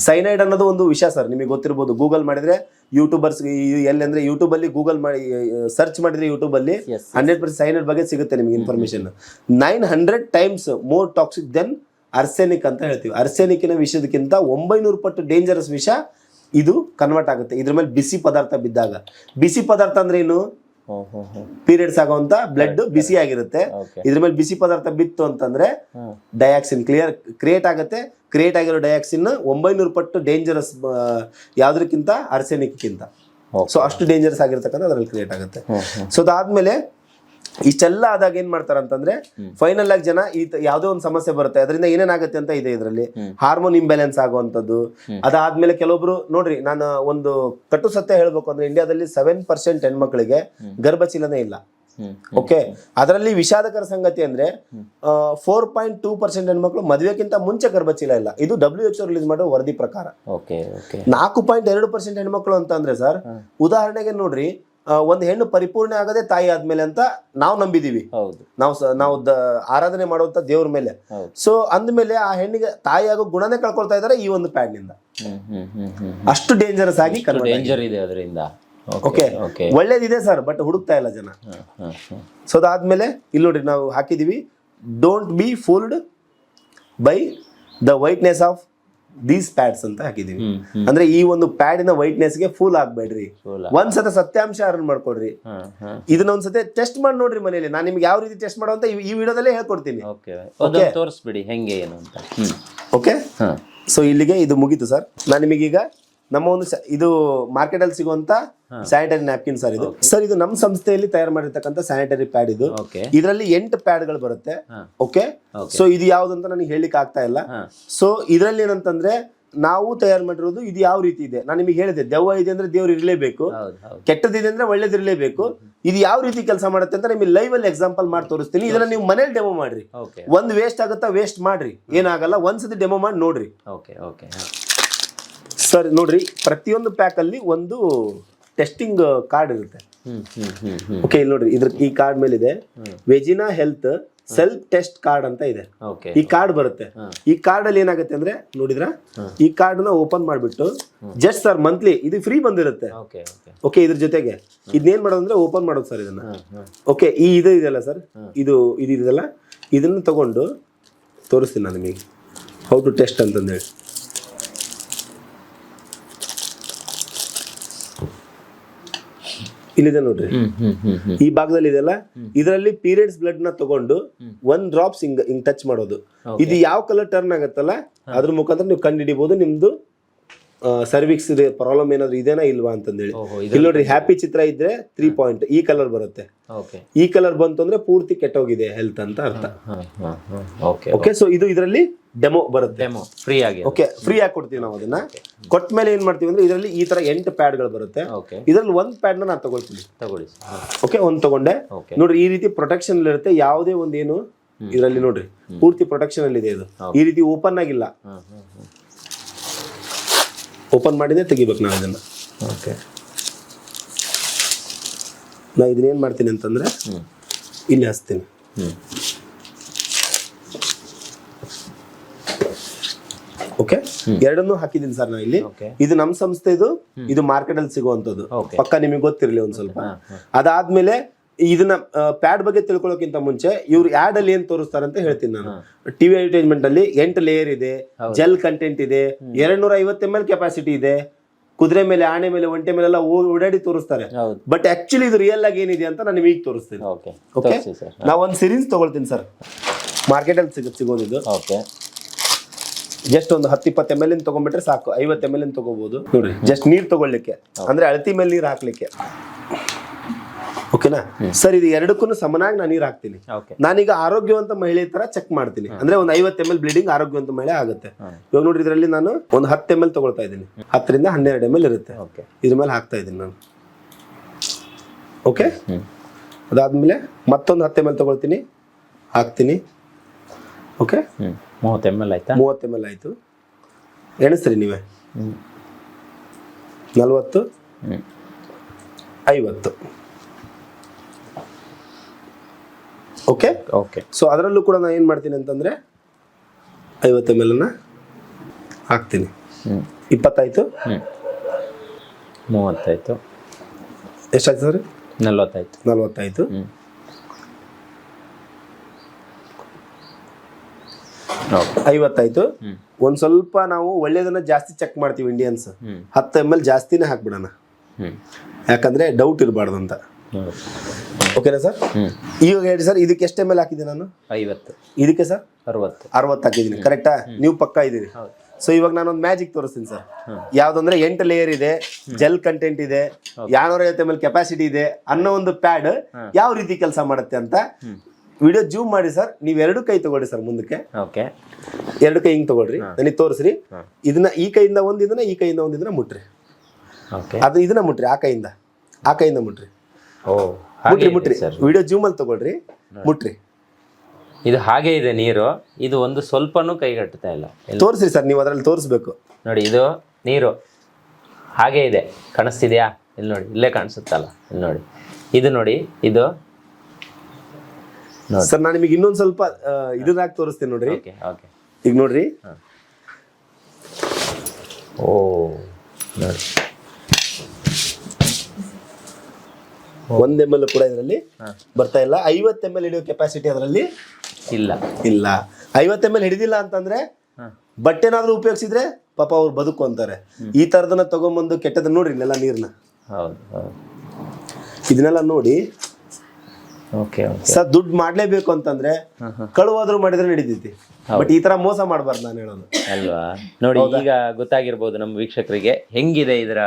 ಸೈನೈಡ್ ಅನ್ನೋದು ಒಂದು ವಿಷಯ ಸರ್ ನಿಮಗೆ ಗೊತ್ತಿರ್ಬೋದು. ಗೂಗಲ್ ಮಾಡಿದ್ರೆ ಯೂಟ್ಯೂಬರ್ಸ್ ಎಲ್ಲಿ ಅಂದ್ರೆ ಯೂಟ್ಯೂಬ್ ಅಲ್ಲಿ ಗೂಗಲ್ ಮಾಡಿ ಸರ್ಚ್ ಮಾಡಿದ್ರೆ ಯೂಟ್ಯೂಬ್ ಅಲ್ಲಿ ಹಂಡ್ರೆಡ್ ಪರ್ಸೆಂಟ್ ಸೈನೈಡ್ ಬಗ್ಗೆ ಸಿಗುತ್ತೆ ನಿಮಗೆ information nine hundred times more toxic than arsenic ಅಂತ ಹೇಳ್ತೀವಿ. ಅರ್ಸೆನಿಕ್ಕಿನ ವಿಷಯದಕ್ಕಿಂತ ಒಂಬೈನೂರು ಪಟ್ಟು ಡೇಂಜರಸ್ ವಿಷ ಇದು ಕನ್ವರ್ಟ್ ಆಗುತ್ತೆ. ಇದ್ರ ಮೇಲೆ ಬಿಸಿ ಪದಾರ್ಥ ಬಿದ್ದಾಗ. ಬಿಸಿ ಪದಾರ್ಥ ಅಂದ್ರೆ ಏನು? ಪೀರಿಯಡ್ಸ್ ಆಗುವಂತ ಬ್ಲಡ್ ಬಿಸಿ ಆಗಿರುತ್ತೆ. ಇದ್ರ ಮೇಲೆ ಬಿಸಿ ಪದಾರ್ಥ ಬಿತ್ತು ಅಂತಂದ್ರೆ ಡಯಾಕ್ಸಿನ್ ಕ್ಲಿಯರ್ ಕ್ರಿಯೇಟ್ ಆಗುತ್ತೆ. ಕ್ರಿಯೇಟ್ ಆಗಿರೋ ಡಯಾಕ್ಸಿನ್ ಒಂಬೈನೂರು ಪಟ್ಟು ಡೇಂಜರಸ್ ಯಾವ್ದಕ್ಕಿಂತ ಅರ್ಸೆನಿಕ್ಕಿಂತ ಸೊ ಅಷ್ಟು ಡೇಂಜರಸ್ ಆಗಿರ್ತಕ್ಕಂಥ ಅದ್ರಲ್ಲಿ ಕ್ರಿಯೇಟ್ ಆಗುತ್ತೆ. ಸೊ ಅದಾದ್ಮೇಲೆ ಇಷ್ಟೆಲ್ಲ ಆದಾಗ ಏನ್ ಮಾಡ್ತಾರೆ ಅಂತಂದ್ರೆ ಫೈನಲ್ ಆಗಿ ಜನ ಈ ಯಾವ್ದೋ ಒಂದು ಸಮಸ್ಯೆ ಬರುತ್ತೆ. ಅದರಿಂದ ಏನೇನಾಗುತ್ತೆ ಅಂತ ಇದೆ ಇದರಲ್ಲಿ. ಹಾರ್ಮೋನ್ ಇಂಬ್ಯಾಲೆನ್ಸ್ ಆಗುವಂಥದ್ದು. ಅದಾದ್ಮೇಲೆ ಕೆಲವೊಬ್ರು ನೋಡ್ರಿ ನಾನು ಒಂದು ಕಟ್ಟು ಸತ್ಯ ಹೇಳ್ಬೇಕು ಅಂದ್ರೆ ಇಂಡಿಯಾದಲ್ಲಿ ಸೆವೆನ್ ಪರ್ಸೆಂಟ್ ಹೆಣ್ಮಕ್ಳಿಗೆ ಗರ್ಭಚೀಲನೇ ಇಲ್ಲ. ಓಕೆ ಅದರಲ್ಲಿ ವಿಷಾದಕರ ಸಂಗತಿ ಅಂದ್ರೆ ಫೋರ್ ಪಾಯಿಂಟ್ ಟೂ ಪರ್ಸೆಂಟ್ ಹೆಣ್ಮಕ್ಳು ಮದುವೆಗಿಂತ ಮುಂಚೆ ಗರ್ಭಚೀಲ ಇಲ್ಲ. ಇದು ಡಬ್ಲ್ಯೂ ಎಚ್ ರಿಲೀಸ್ ಮಾಡೋ ವರದಿ ಪ್ರಕಾರ. ನಾಲ್ಕು ಪಾಯಿಂಟ್ ಎರಡು ಪರ್ಸೆಂಟ್ ಹೆಣ್ಮಕ್ಳು ಅಂತ ಅಂದ್ರೆ ಸರ್ ಉದಾಹರಣೆಗೆ ನೋಡ್ರಿ ಒಂದು ಹೆಣ್ಣು ಪರಿಪೂರ್ಣ ಆಗದೆ ತಾಯಿ ಆದ್ಮೇಲೆ ಅಂತ ನಾವು ನಂಬಿದೀವಿ. ಹೌದು. ನಾವು ನಾವು ಆರಾಧನೆ ಮಾಡುವಂತ ದೇವ್ರ ಮೇಲೆ. ಸೊ ಅಂದ್ಮೇಲೆ ಆ ಹೆಣ್ಣಿಗೆ ತಾಯಿ ಆಗೋ ಗುಣನೇ ಕಳ್ಕೊಳ್ತಾ ಇದಾರೆ ಈ ಒಂದು ಪ್ಯಾಡ್ನಿಂದ. ಅಷ್ಟು ಡೇಂಜರಸ್ ಆಗಿ ಡೇಂಜರ್ ಇದೆ ಅದರಿಂದ. ಓಕೆ ಒಳ್ಳೇದಿದೆ ಸರ್ ಬಟ್ ಹುಡುಕ್ತಾ ಇಲ್ಲ ಜನ. ಸೊ ಅದಾದ್ಮೇಲೆ ಇಲ್ಲಿ ನೋಡ್ರಿ ನಾವು ಹಾಕಿದೀವಿ. Don't be fooled by the whiteness of these pads ಅಂತ ಹಾಕಿದೀವಿ. ಅಂದ್ರೆ ಈ ಒಂದು ಪ್ಯಾಡಿನ ವೈಟ್ನೆಸ್ಗೆ ಫುಲ್ ಆಗ್ಬೇಡ್ರಿ. ಒಂದ್ಸತ ಸತ್ಯಾಂಶ ಅರ್ನ್ ಮಾಡ್ಕೊಡ್ರಿ. ಇದನ್ನ ಒಂದ್ಸತಿ ಟೆಸ್ಟ್ ಮಾಡಿ ನೋಡ್ರಿ ಮನೇಲಿ. ನಾನು ನಿಮ್ಗೆ ಯಾವ ರೀತಿ ಟೆಸ್ಟ್ ಮಾಡೋ ಅಂತ ಈ- ವಿಡಿಯೋದಲ್ಲೇ ಹೇಳ್ಕೊಡ್ತೀನಿ. ತೋರಿಸ್ಬಿಡಿ ಹೆಂಗೆ ಏನು ಅಂತ. ಓಕೆ ಸೊ ಇಲ್ಲಿಗೆ ಇದು ಮುಗೀತು ಸರ್. ನಾನು ನಿಮಗೀಗ ನಮ್ಮ ಒಂದು ಸ- ಇದು ಮಾರ್ಕೆಟ್ ಅಲ್ಲಿ ಸಿಗುವಂತ ಸ್ಯಾನಿಟರಿ ನ್ಯಾಪ್ಕಿನ್ ಸರ್ ಇದು. ಸರ್ ಇದು ನಮ್ಮ ಸಂಸ್ಥೆಯಲ್ಲಿ ತಯಾರು ಮಾಡಿರ್ತಕ್ಕಂಥ ಸ್ಯಾನಿಟರಿ ಪ್ಯಾಡ್ ಇದು. ಓಕೆ ಇದರಲ್ಲಿ ಎಂಟು ಪ್ಯಾಡ್ಗಳು ಬರುತ್ತೆ. ಹಾ. Okay Okay. ಸೊ ಇದು ಯಾವ್ದು ಅಂತ ನನಗೆ ಹೇಳಲಿಕ್ಕೆ ಆಗ್ತಾ ಇಲ್ಲ. ಹಾಂ. ಸೊ ಇದರಲ್ಲಿ ಏನಂತಂದ್ರೆ ನಾವು ತಯಾರು ಮಾಡಿರೋದು ಇದು ಯಾವ ರೀತಿ ಇದೆ? ನಾನು ನಿಮಗೆ ಹೇಳಿದೆ ದೆವ್ವ ಇದೆ ಅಂದ್ರೆ ದೇವ್ರು ಇರಲೇಬೇಕು. ಹೌದು ಹೌದು. ಕೆಟ್ಟದಿದೆ ಅಂದ್ರೆ ಒಳ್ಳೇದಿರಲೇಬೇಕು ಇದು ಯಾವ ರೀತಿ ಕೆಲಸ ಮಾಡುತ್ತೆ ಅಂತ ನಿಮಗೆ ಲೈವ್ ಅಲ್ಲಿ ಎಕ್ಸಾಂಪಲ್ ಮಾಡಿ ತೋರಿಸ್ತೀನಿ. ಇದನ್ನ ನೀವು ಮನೇಲಿ ಡೆಮೋ ಮಾಡ್ರಿ. ಒಂದು ಒಂದ್ ವೇಸ್ಟ್ ಆಗುತ್ತಾ ವೇಸ್ಟ್ ಮಾಡ್ರಿ. ಏನಾಗಲ್ಲ ಒಂದ್ಸತಿ ಡೆಮೋ ಮಾಡಿ ನೋಡ್ರಿ. ಓಕೆ ಓಕೆ ಸರ್ ನೋಡ್ರಿ ಪ್ರತಿಯೊಂದು ಪ್ಯಾಕ್ ಅಲ್ಲಿ ಒಂದು ಟೆಸ್ಟಿಂಗ್ ಕಾರ್ಡ್ ಇರುತ್ತೆ. ಓಕೆ ಇಲ್ಲಿ ನೋಡ್ರಿ ಇದ್ರ ಈ ಕಾರ್ಡ್ ಮೇಲೆ ಇದೆ vagina health self test card ಅಂತ ಇದೆ. ಓಕೆ ಈ ಕಾರ್ಡ್ ಬರುತ್ತೆ. ಈ ಕಾರ್ಡ್ ಅಲ್ಲಿ ಏನಾಗುತ್ತೆ ಅಂದ್ರೆ ನೋಡಿದ್ರ? ಈ ಕಾರ್ಡ್ನ ಓಪನ್ ಮಾಡ್ಬಿಟ್ಟು ಜಸ್ಟ್ ಸರ್ ಮಂತ್ಲಿ ಇದು ಫ್ರೀ ಬಂದಿರುತ್ತೆ. ಓಕೆ ಇದ್ರ ಜೊತೆಗೆ ಇದನ್ನೇನ್ ಮಾಡೋದು ಅಂದ್ರೆ ಓಪನ್ ಮಾಡೋದು ಸರ್ ಇದನ್ನ. ಓಕೆ ಈ ಇದು ಇದೆಯಲ್ಲ ಸರ್ ಇದು ಇದು ಇದನ್ನ ತಗೊಂಡು ತೋರಿಸ್ತೀನಿ ನಾನು ನಿಮಗೆ. ಹೌ ಟು ಟೆಸ್ಟ್ ಅಂತಂದೇಳಿ. ಇಲ್ಲಿದೆ ನೋಡ್ರಿ. ಈ ಭಾಗದಲ್ಲಿ ಇದೆಲ್ಲ? ಇದರಲ್ಲಿ ಪೀರಿಯಡ್ಸ್ ಬ್ಲಡ್ನ ತಗೊಂಡು ಒಂದ್ ಡ್ರಾಪ್ಸ್ ಹಿಂಗ್ ಹಿಂಗ್ ಟಚ್ ಮಾಡೋದು. ಇದು ಯಾವ ಕಲರ್ ಟರ್ನ್ ಆಗತ್ತಲ್ಲ? ಅದ್ರ ಮುಖಾಂತರ ನೀವು ಕಂಡು ಹಿಡಿಬಹುದು ನಿಮ್ದು ಸರ್ವಿಕ್ಸ್ ಪ್ರಾಬ್ಲಮ್ ಏನಾದ್ರು ಇದೇನಾ ಇಲ್ವಾ ಅಂತಂದೇಳಿ. ಇಲ್ಲಿ ನೋಡ್ರಿ ಹ್ಯಾಪಿ ಚಿತ್ರ ಇದ್ರೆ ತ್ರೀ ಪಾಯಿಂಟ್ ಈ ಕಲರ್ ಬರುತ್ತೆ. ಈ ಕಲರ್ ಬಂತು ಅಂದ್ರೆ ಪೂರ್ತಿ ಕೆಟ್ಟೋಗಿದೆ ಹೆಲ್ತ್ ಅಂತ ಅರ್ಥ. ಓಕೆ ಸೊ ಇದು ಇದರಲ್ಲಿ ಡೆಮೋ ಬರುತ್ತೆ. ಡೆಮೋ ಫ್ರೀ ಆಗಿ ಓಕೆ ಫ್ರೀ ಆಗಿ ಕೊಡ್ತೀವಿ ನಾವು ಅದನ್ನ. ಕೊಟ್ಟ ಮೇಲೆ ಏನ್ ಮಾಡ್ತೀವಿ ಅಂದ್ರೆ ಇದರಲ್ಲಿ ಈ ತರ ಎಂಟು ಪ್ಯಾಡ್ಗಳು ಬರುತ್ತೆ. ಓಕೆ ಇದರಲ್ಲಿ ಒಂದ್ ಪ್ಯಾಡ್ನ ನಾನು ತಗೊಳ್ತೀನಿ. ತಗೊಳ್ಳಿ ಓಕೆ ಒಂದ್ ತಗೊಂಡೆ. ನೋಡ್ರಿ ಈ ರೀತಿ ಪ್ರೊಟೆಕ್ಷನ್ ಇರುತ್ತೆ ಯಾವುದೇ ಒಂದೇನು ಇದರಲ್ಲಿ ನೋಡ್ರಿ. ಪೂರ್ತಿ ಪ್ರೊಟೆಕ್ಷನ್ ಅಲ್ಲಿ ಇದೆ. ಇದು ಈ ರೀತಿ ಓಪನ್ ಆಗಿಲ್ಲ. ಓಪನ್ ಮಾಡಿದ್ರೆ ತೆಗಿಬೇಕು ನಾವು ಇದನ್ನು. ಓಕೆ. ನಾ ಏನು ಮಾಡ್ತೀನಿ ಅಂತಂದ್ರೆ ಇಲ್ಲಿ ಹಚ್ತೀನಿ. ಓಕೆ? ಎರಡನ್ನೂ ಹಾಕಿದ್ದೀನಿ ಸರ್ ನಾ ಇಲ್ಲಿ. ಇದು ನಮ್ಮ ಸಂಸ್ಥೆದು ಇದು ಮಾರ್ಕೆಟ್ ಅಲ್ಲಿ ಸಿಗುವಂತದ್ದು. ಪಕ್ಕ ನಿಮಗೆ ಗೊತ್ತಿರಲಿ ಒಂದ್ ಸ್ವಲ್ಪ. ಅದಾದ್ಮೇಲೆ ಇದನ್ನ ಪ್ಯಾಡ್ ಬಗ್ಗೆ ತಿಳ್ಕೊಳ್ಳೋಕ್ಕಿಂತ ಮುಂಚೆ ಇವ್ರು ಆಡ್ ಅಲ್ಲಿ ಏನ್ ತೋರಿಸ್ತಾರೆ ಅಂತ ಹೇಳ್ತೀನಿ ನಾನು. ಟಿವಿ ಅಡ್ವರ್ಟೈಸ್ಮೆಂಟ್ ಅಲ್ಲಿ ಎಂಟು ಲೇಯರ್ ಇದೆ ಜೆಲ್ ಕಂಟೆಂಟ್ ಇದೆ ಎರಡ್ ನೂರ ಐವತ್ತು ಎಂ ಎಲ್ ಕೆಪಾಸಿಟಿ ಇದೆ ಕುದುರೆ ಮೇಲೆ ಆನೆ ಮೇಲೆ ಒಂಟೆ ಮೇಲೆ ಎಲ್ಲ ಓಡಾಡಿ ತೋರಿಸ್ತಾರೆ. ಬಟ್ ಆಕ್ಚುಲಿ ಇದು ರಿಯಲ್ ಆಗಿ ಏನಿದೆ ಅಂತ ನಾನು ಈಗ ತೋರಿಸ್ತೀನಿ. ಓಕೆ ಓಕೆ ತೋರಿಸಿ ಸರ್. ನಾ ಒಂದು ಸಿರೀಸ್ ತಗೊಳ್ತೀನಿ ಸರ್. ಮಾರ್ಕೆಟ್ ಅಲ್ಲಿ ಸಿಗ ಸಿಗೋದು ಇದು ಜಸ್ಟ್ ಒಂದು ಹತ್ತು ಇಪ್ಪತ್ತು ಎಂ ಎಲ್ ತಗೊಂಡ್ಬಿಟ್ರೆ ಸಾಕು. ಐವತ್ತು ಎಂ ಎಲ್ ತಗೋಬಹುದು ನೋಡ್ರಿ ಜಸ್ಟ್ ನೀರ್ ತಗೊಳ್ಳಿಕ್ಕೆ. ಅಂದ್ರೆ ಅಳತಿ ಮೇಲೆ ನೀರ್ ಹಾಕ್ಲಿಕ್ಕೆ. ಓಕೆನಾ ಸರ್ ಇದು ಎರಡಕ್ಕೂ ಸಮನಾಗಿ ನಾನು ನೀರು ಹಾಕ್ತೀನಿ. ಓಕೆ. ನಾನೀಗ ಆರೋಗ್ಯವಂತ ಮಹಿಳೆ ತರ ಚೆಕ್ ಮಾಡ್ತೀನಿ. ಅಂದ್ರೆ ಒಂದು ಐವತ್ತು ಎಂ ಎಲ್ ಬ್ಲೀಡಿಂಗ್ ಆರೋಗ್ಯವಂತ ಮಹಿಳೆ ಆಗುತ್ತೆ. ಇವಾಗ ನೋಡಿ ಇದರಲ್ಲಿ ನಾನು ಒಂದು ಹತ್ತು ಎಂ ಎಲ್ ತಗೊಳ್ತಾ ಇದ್ದೀನಿ. ಹತ್ತರಿಂದ ಹನ್ನೆರಡು ಎಂ ಎಲ್ ಇರುತ್ತೆ. ಇದ್ರ ಮೇಲೆ ಹಾಕ್ತಾ ಇದ್ದೀನಿ ನಾನು. ಓಕೆ? ಅದಾದ್ಮೇಲೆ ಮತ್ತೊಂದು ಹತ್ತು ಎಂ ಎಲ್ ತಗೊಳ್ತೀನಿ. ಹಾಕ್ತೀನಿ. ಓಕೆ? ಮೂವತ್ತು ಎಂ ಎಲ್ ಆಯ್ತಾ? ಮೂವತ್ತು ಎಂ ಎಲ್ ಆಯಿತು. ಎಣಿಸ್ರಿ ನೀವೇ. ನಲವತ್ತು. ಐವತ್ತು. ಓಕೆ ಓಕೆ ಸೊ ಅದರಲ್ಲೂ ಕೂಡ ನಾನು ಏನು ಮಾಡ್ತೀನಿ ಅಂತಂದರೆ ಐವತ್ತು ಎಂ ಎಲ್ ಹಾಕ್ತೀನಿ. ಹ್ಞೂ ಇಪ್ಪತ್ತಾಯ್ತು? ಹ್ಞೂ ಮೂವತ್ತಾಯ್ತು. ಎಷ್ಟಾಯ್ತು ಸರ್ ನಲ್ವತ್ತಾಯ್ತು. ನಲ್ವತ್ತಾಯ್ತು? ಐವತ್ತಾಯ್ತು? ಒಂದ್ ಸ್ವಲ್ಪ ನಾವು ಒಳ್ಳೇದನ್ನ ಜಾಸ್ತಿ ಚೆಕ್ ಮಾಡ್ತೀವಿ ಇಂಡಿಯನ್ಸ್ ಹತ್ತು ಎಂ ಎಲ್ ಜಾಸ್ತಿನೇ ಹಾಕ್ಬಿಡೋಣ. ಯಾಕಂದ್ರೆ ಡೌಟ್ ಇರಬಾರ್ದು ಅಂತ. ಓಕೆನಾ ಸರ್ ಈಗ ಹೇಳಿ ಸರ್ ಇದಕ್ಕೆ ಎಷ್ಟು ಎಂ ಎಲ್ ನಾನು? ಐವತ್ತು. ಇದಕ್ಕೆ ಸರ್ ಅರವತ್ತು. ಅರವತ್ತು ಹಾಕಿದ್ದೀನಿ. ಕರೆಕ್ಟಾ ನೀವು ಪಕ್ಕ ಇದ್ದೀರಿ. ಸೊ ಇವಾಗ ನಾನೊಂದು ಮ್ಯಾಜಿಕ್ ತೋರಿಸ್ತೀನಿ ಸರ್ ಯಾವ್ದಂದ್ರೆ ಎಂಟು ಲೇಯರ್ ಇದೆ ಜೆಲ್ ಕಂಟೆಂಟ್ ಇದೆ ಯಾನೂರ ಐವತ್ತು ಎಂ ಎಲ್ ಕೆಪಾಸಿಟಿ ಇದೆ ಅನ್ನೋ ಒಂದು ಪ್ಯಾಡ್ ಯಾವ ರೀತಿ ಕೆಲಸ ಮಾಡುತ್ತೆ ಅಂತ ವಿಡಿಯೋ ಜೂಮ್ ಮಾಡಿ ಸರ್ ನೀವು ಎರಡು ಕೈ ತಗೊಳ್ಳಿ ಸರ್ ಮುಂದಕ್ಕೆ. ಓಕೆ ಎರಡು ಕೈ ಹಿಂಗ್ ತಗೊಳ್ರಿ ನನಗೆ ತೋರಿಸ್ರಿ. ಇದನ್ನ ಈ ಕೈಯಿಂದ ಒಂದ್ ಇದನ್ನ ಈ ಕೈಯಿಂದ ಒಂದ್ ಇದನ್ನ ಮುಟ್ರಿ. ಅದು ಇದನ್ನ ಮುಟ್ರಿ ಆ ಕೈಯಿಂದ. ಆ ಕೈಯಿಂದ ಮುಟ್ರಿ. ಓ. ಮುಟ್ರಿ ಸರ್. ವಿಡಿಯೋ ಜೂಮ್ ಅಲ್ಲಿ ತಗೊಳ್ರಿ. ಮುಟ್ರಿ. ಇದು ಹಾಗೆ ಇದೆ ನೀರು. ಇದು ಒಂದು ಸ್ವಲ್ಪನೂ ಕೈಗಟ್ಟುತ್ತಾ ಇಲ್ಲ. ಇಲ್ಲಿ ತೋರಿಸ್ರಿ ಸರ್ ನೀವು ಅದರಲ್ಲಿ ತೋರಿಸ್ಬೇಕು. ನೋಡಿ ಇದು ನೀರು. ಹಾಗೆ ಇದೆ. ಕಾಣಿಸ್ತಿದ್ಯಾ? ಇಲ್ಲಿ ನೋಡಿ ಇಲ್ಲೇ ಕಾಣಿಸುತ್ತಲ್ಲ. ಇಲ್ಲಿ ನೋಡಿ. ಇದು ನೋಡಿ ಇದು ನೋಡಿ. ಸರ್ ನಾನು ನಿಮಗೆ ಇನ್ನೊಂದು ಸ್ವಲ್ಪ ಆ, ಇದನ್ನ ಹಾಕಿ ತೋರಿಸ್ತೀನಿ ನೋಡ್ರಿ. Okay okay. ಈಗ ನೋಡ್ರಿ. ಓ ನೋಡಿ. ಒಂದ್ ಎಂ ಎಲ್ ಕೂಡ ಇದರಲ್ಲಿ ಬರ್ತಾ ಇಲ್ಲ. ಐವತ್ತು ಎಂ ಎಲ್ ಹಿಡಿಯೋ ಕೆಪಾಸಿಟಿ ಅದರಲ್ಲಿ ಇಲ್ಲ. ಇಲ್ಲ. ಐವತ್ತು ಎಂ ಎಲ್ ಹಿಡಿದಿಲ್ಲ ಅಂತಂದ್ರೆ ಬಟ್ಟೆನಾದ್ರೂ ಉಪಯೋಗಿಸಿದ್ರೆ ಪಾಪ ಅವ್ರು ಬದುಕು ಅಂತಾರೆ ಈ ತರದನ್ನ ತಗೊಂಬಂದು ಕೆಟ್ಟದ ನೋಡ್ರಿ ಇಲ್ಲೆಲ್ಲ ನೀರ್ನ. ಇದನ್ನೆಲ್ಲ ನೋಡಿ ಸರ್ ದುಡ್ಡು ಮಾಡ್ಲೇಬೇಕು ಅಂತಂದ್ರೆ ಕಳುವಾದ್ರೂ ಮಾಡಿದ್ರೆ ನಡೀತೈತಿ. ಬಟ್ ಈ ತರ ಮೋಸ ಮಾಡಬಾರ್ದು ನಾನು ಹೇಳೋದು. ಅಲ್ವಾ? ನೋಡಿ ಈಗ ಗೊತ್ತಾಗಿರ್ಬೋದು ನಮ್ಮ ವೀಕ್ಷಕರಿಗೆ ಹೆಂಗಿದೆ ಇದರ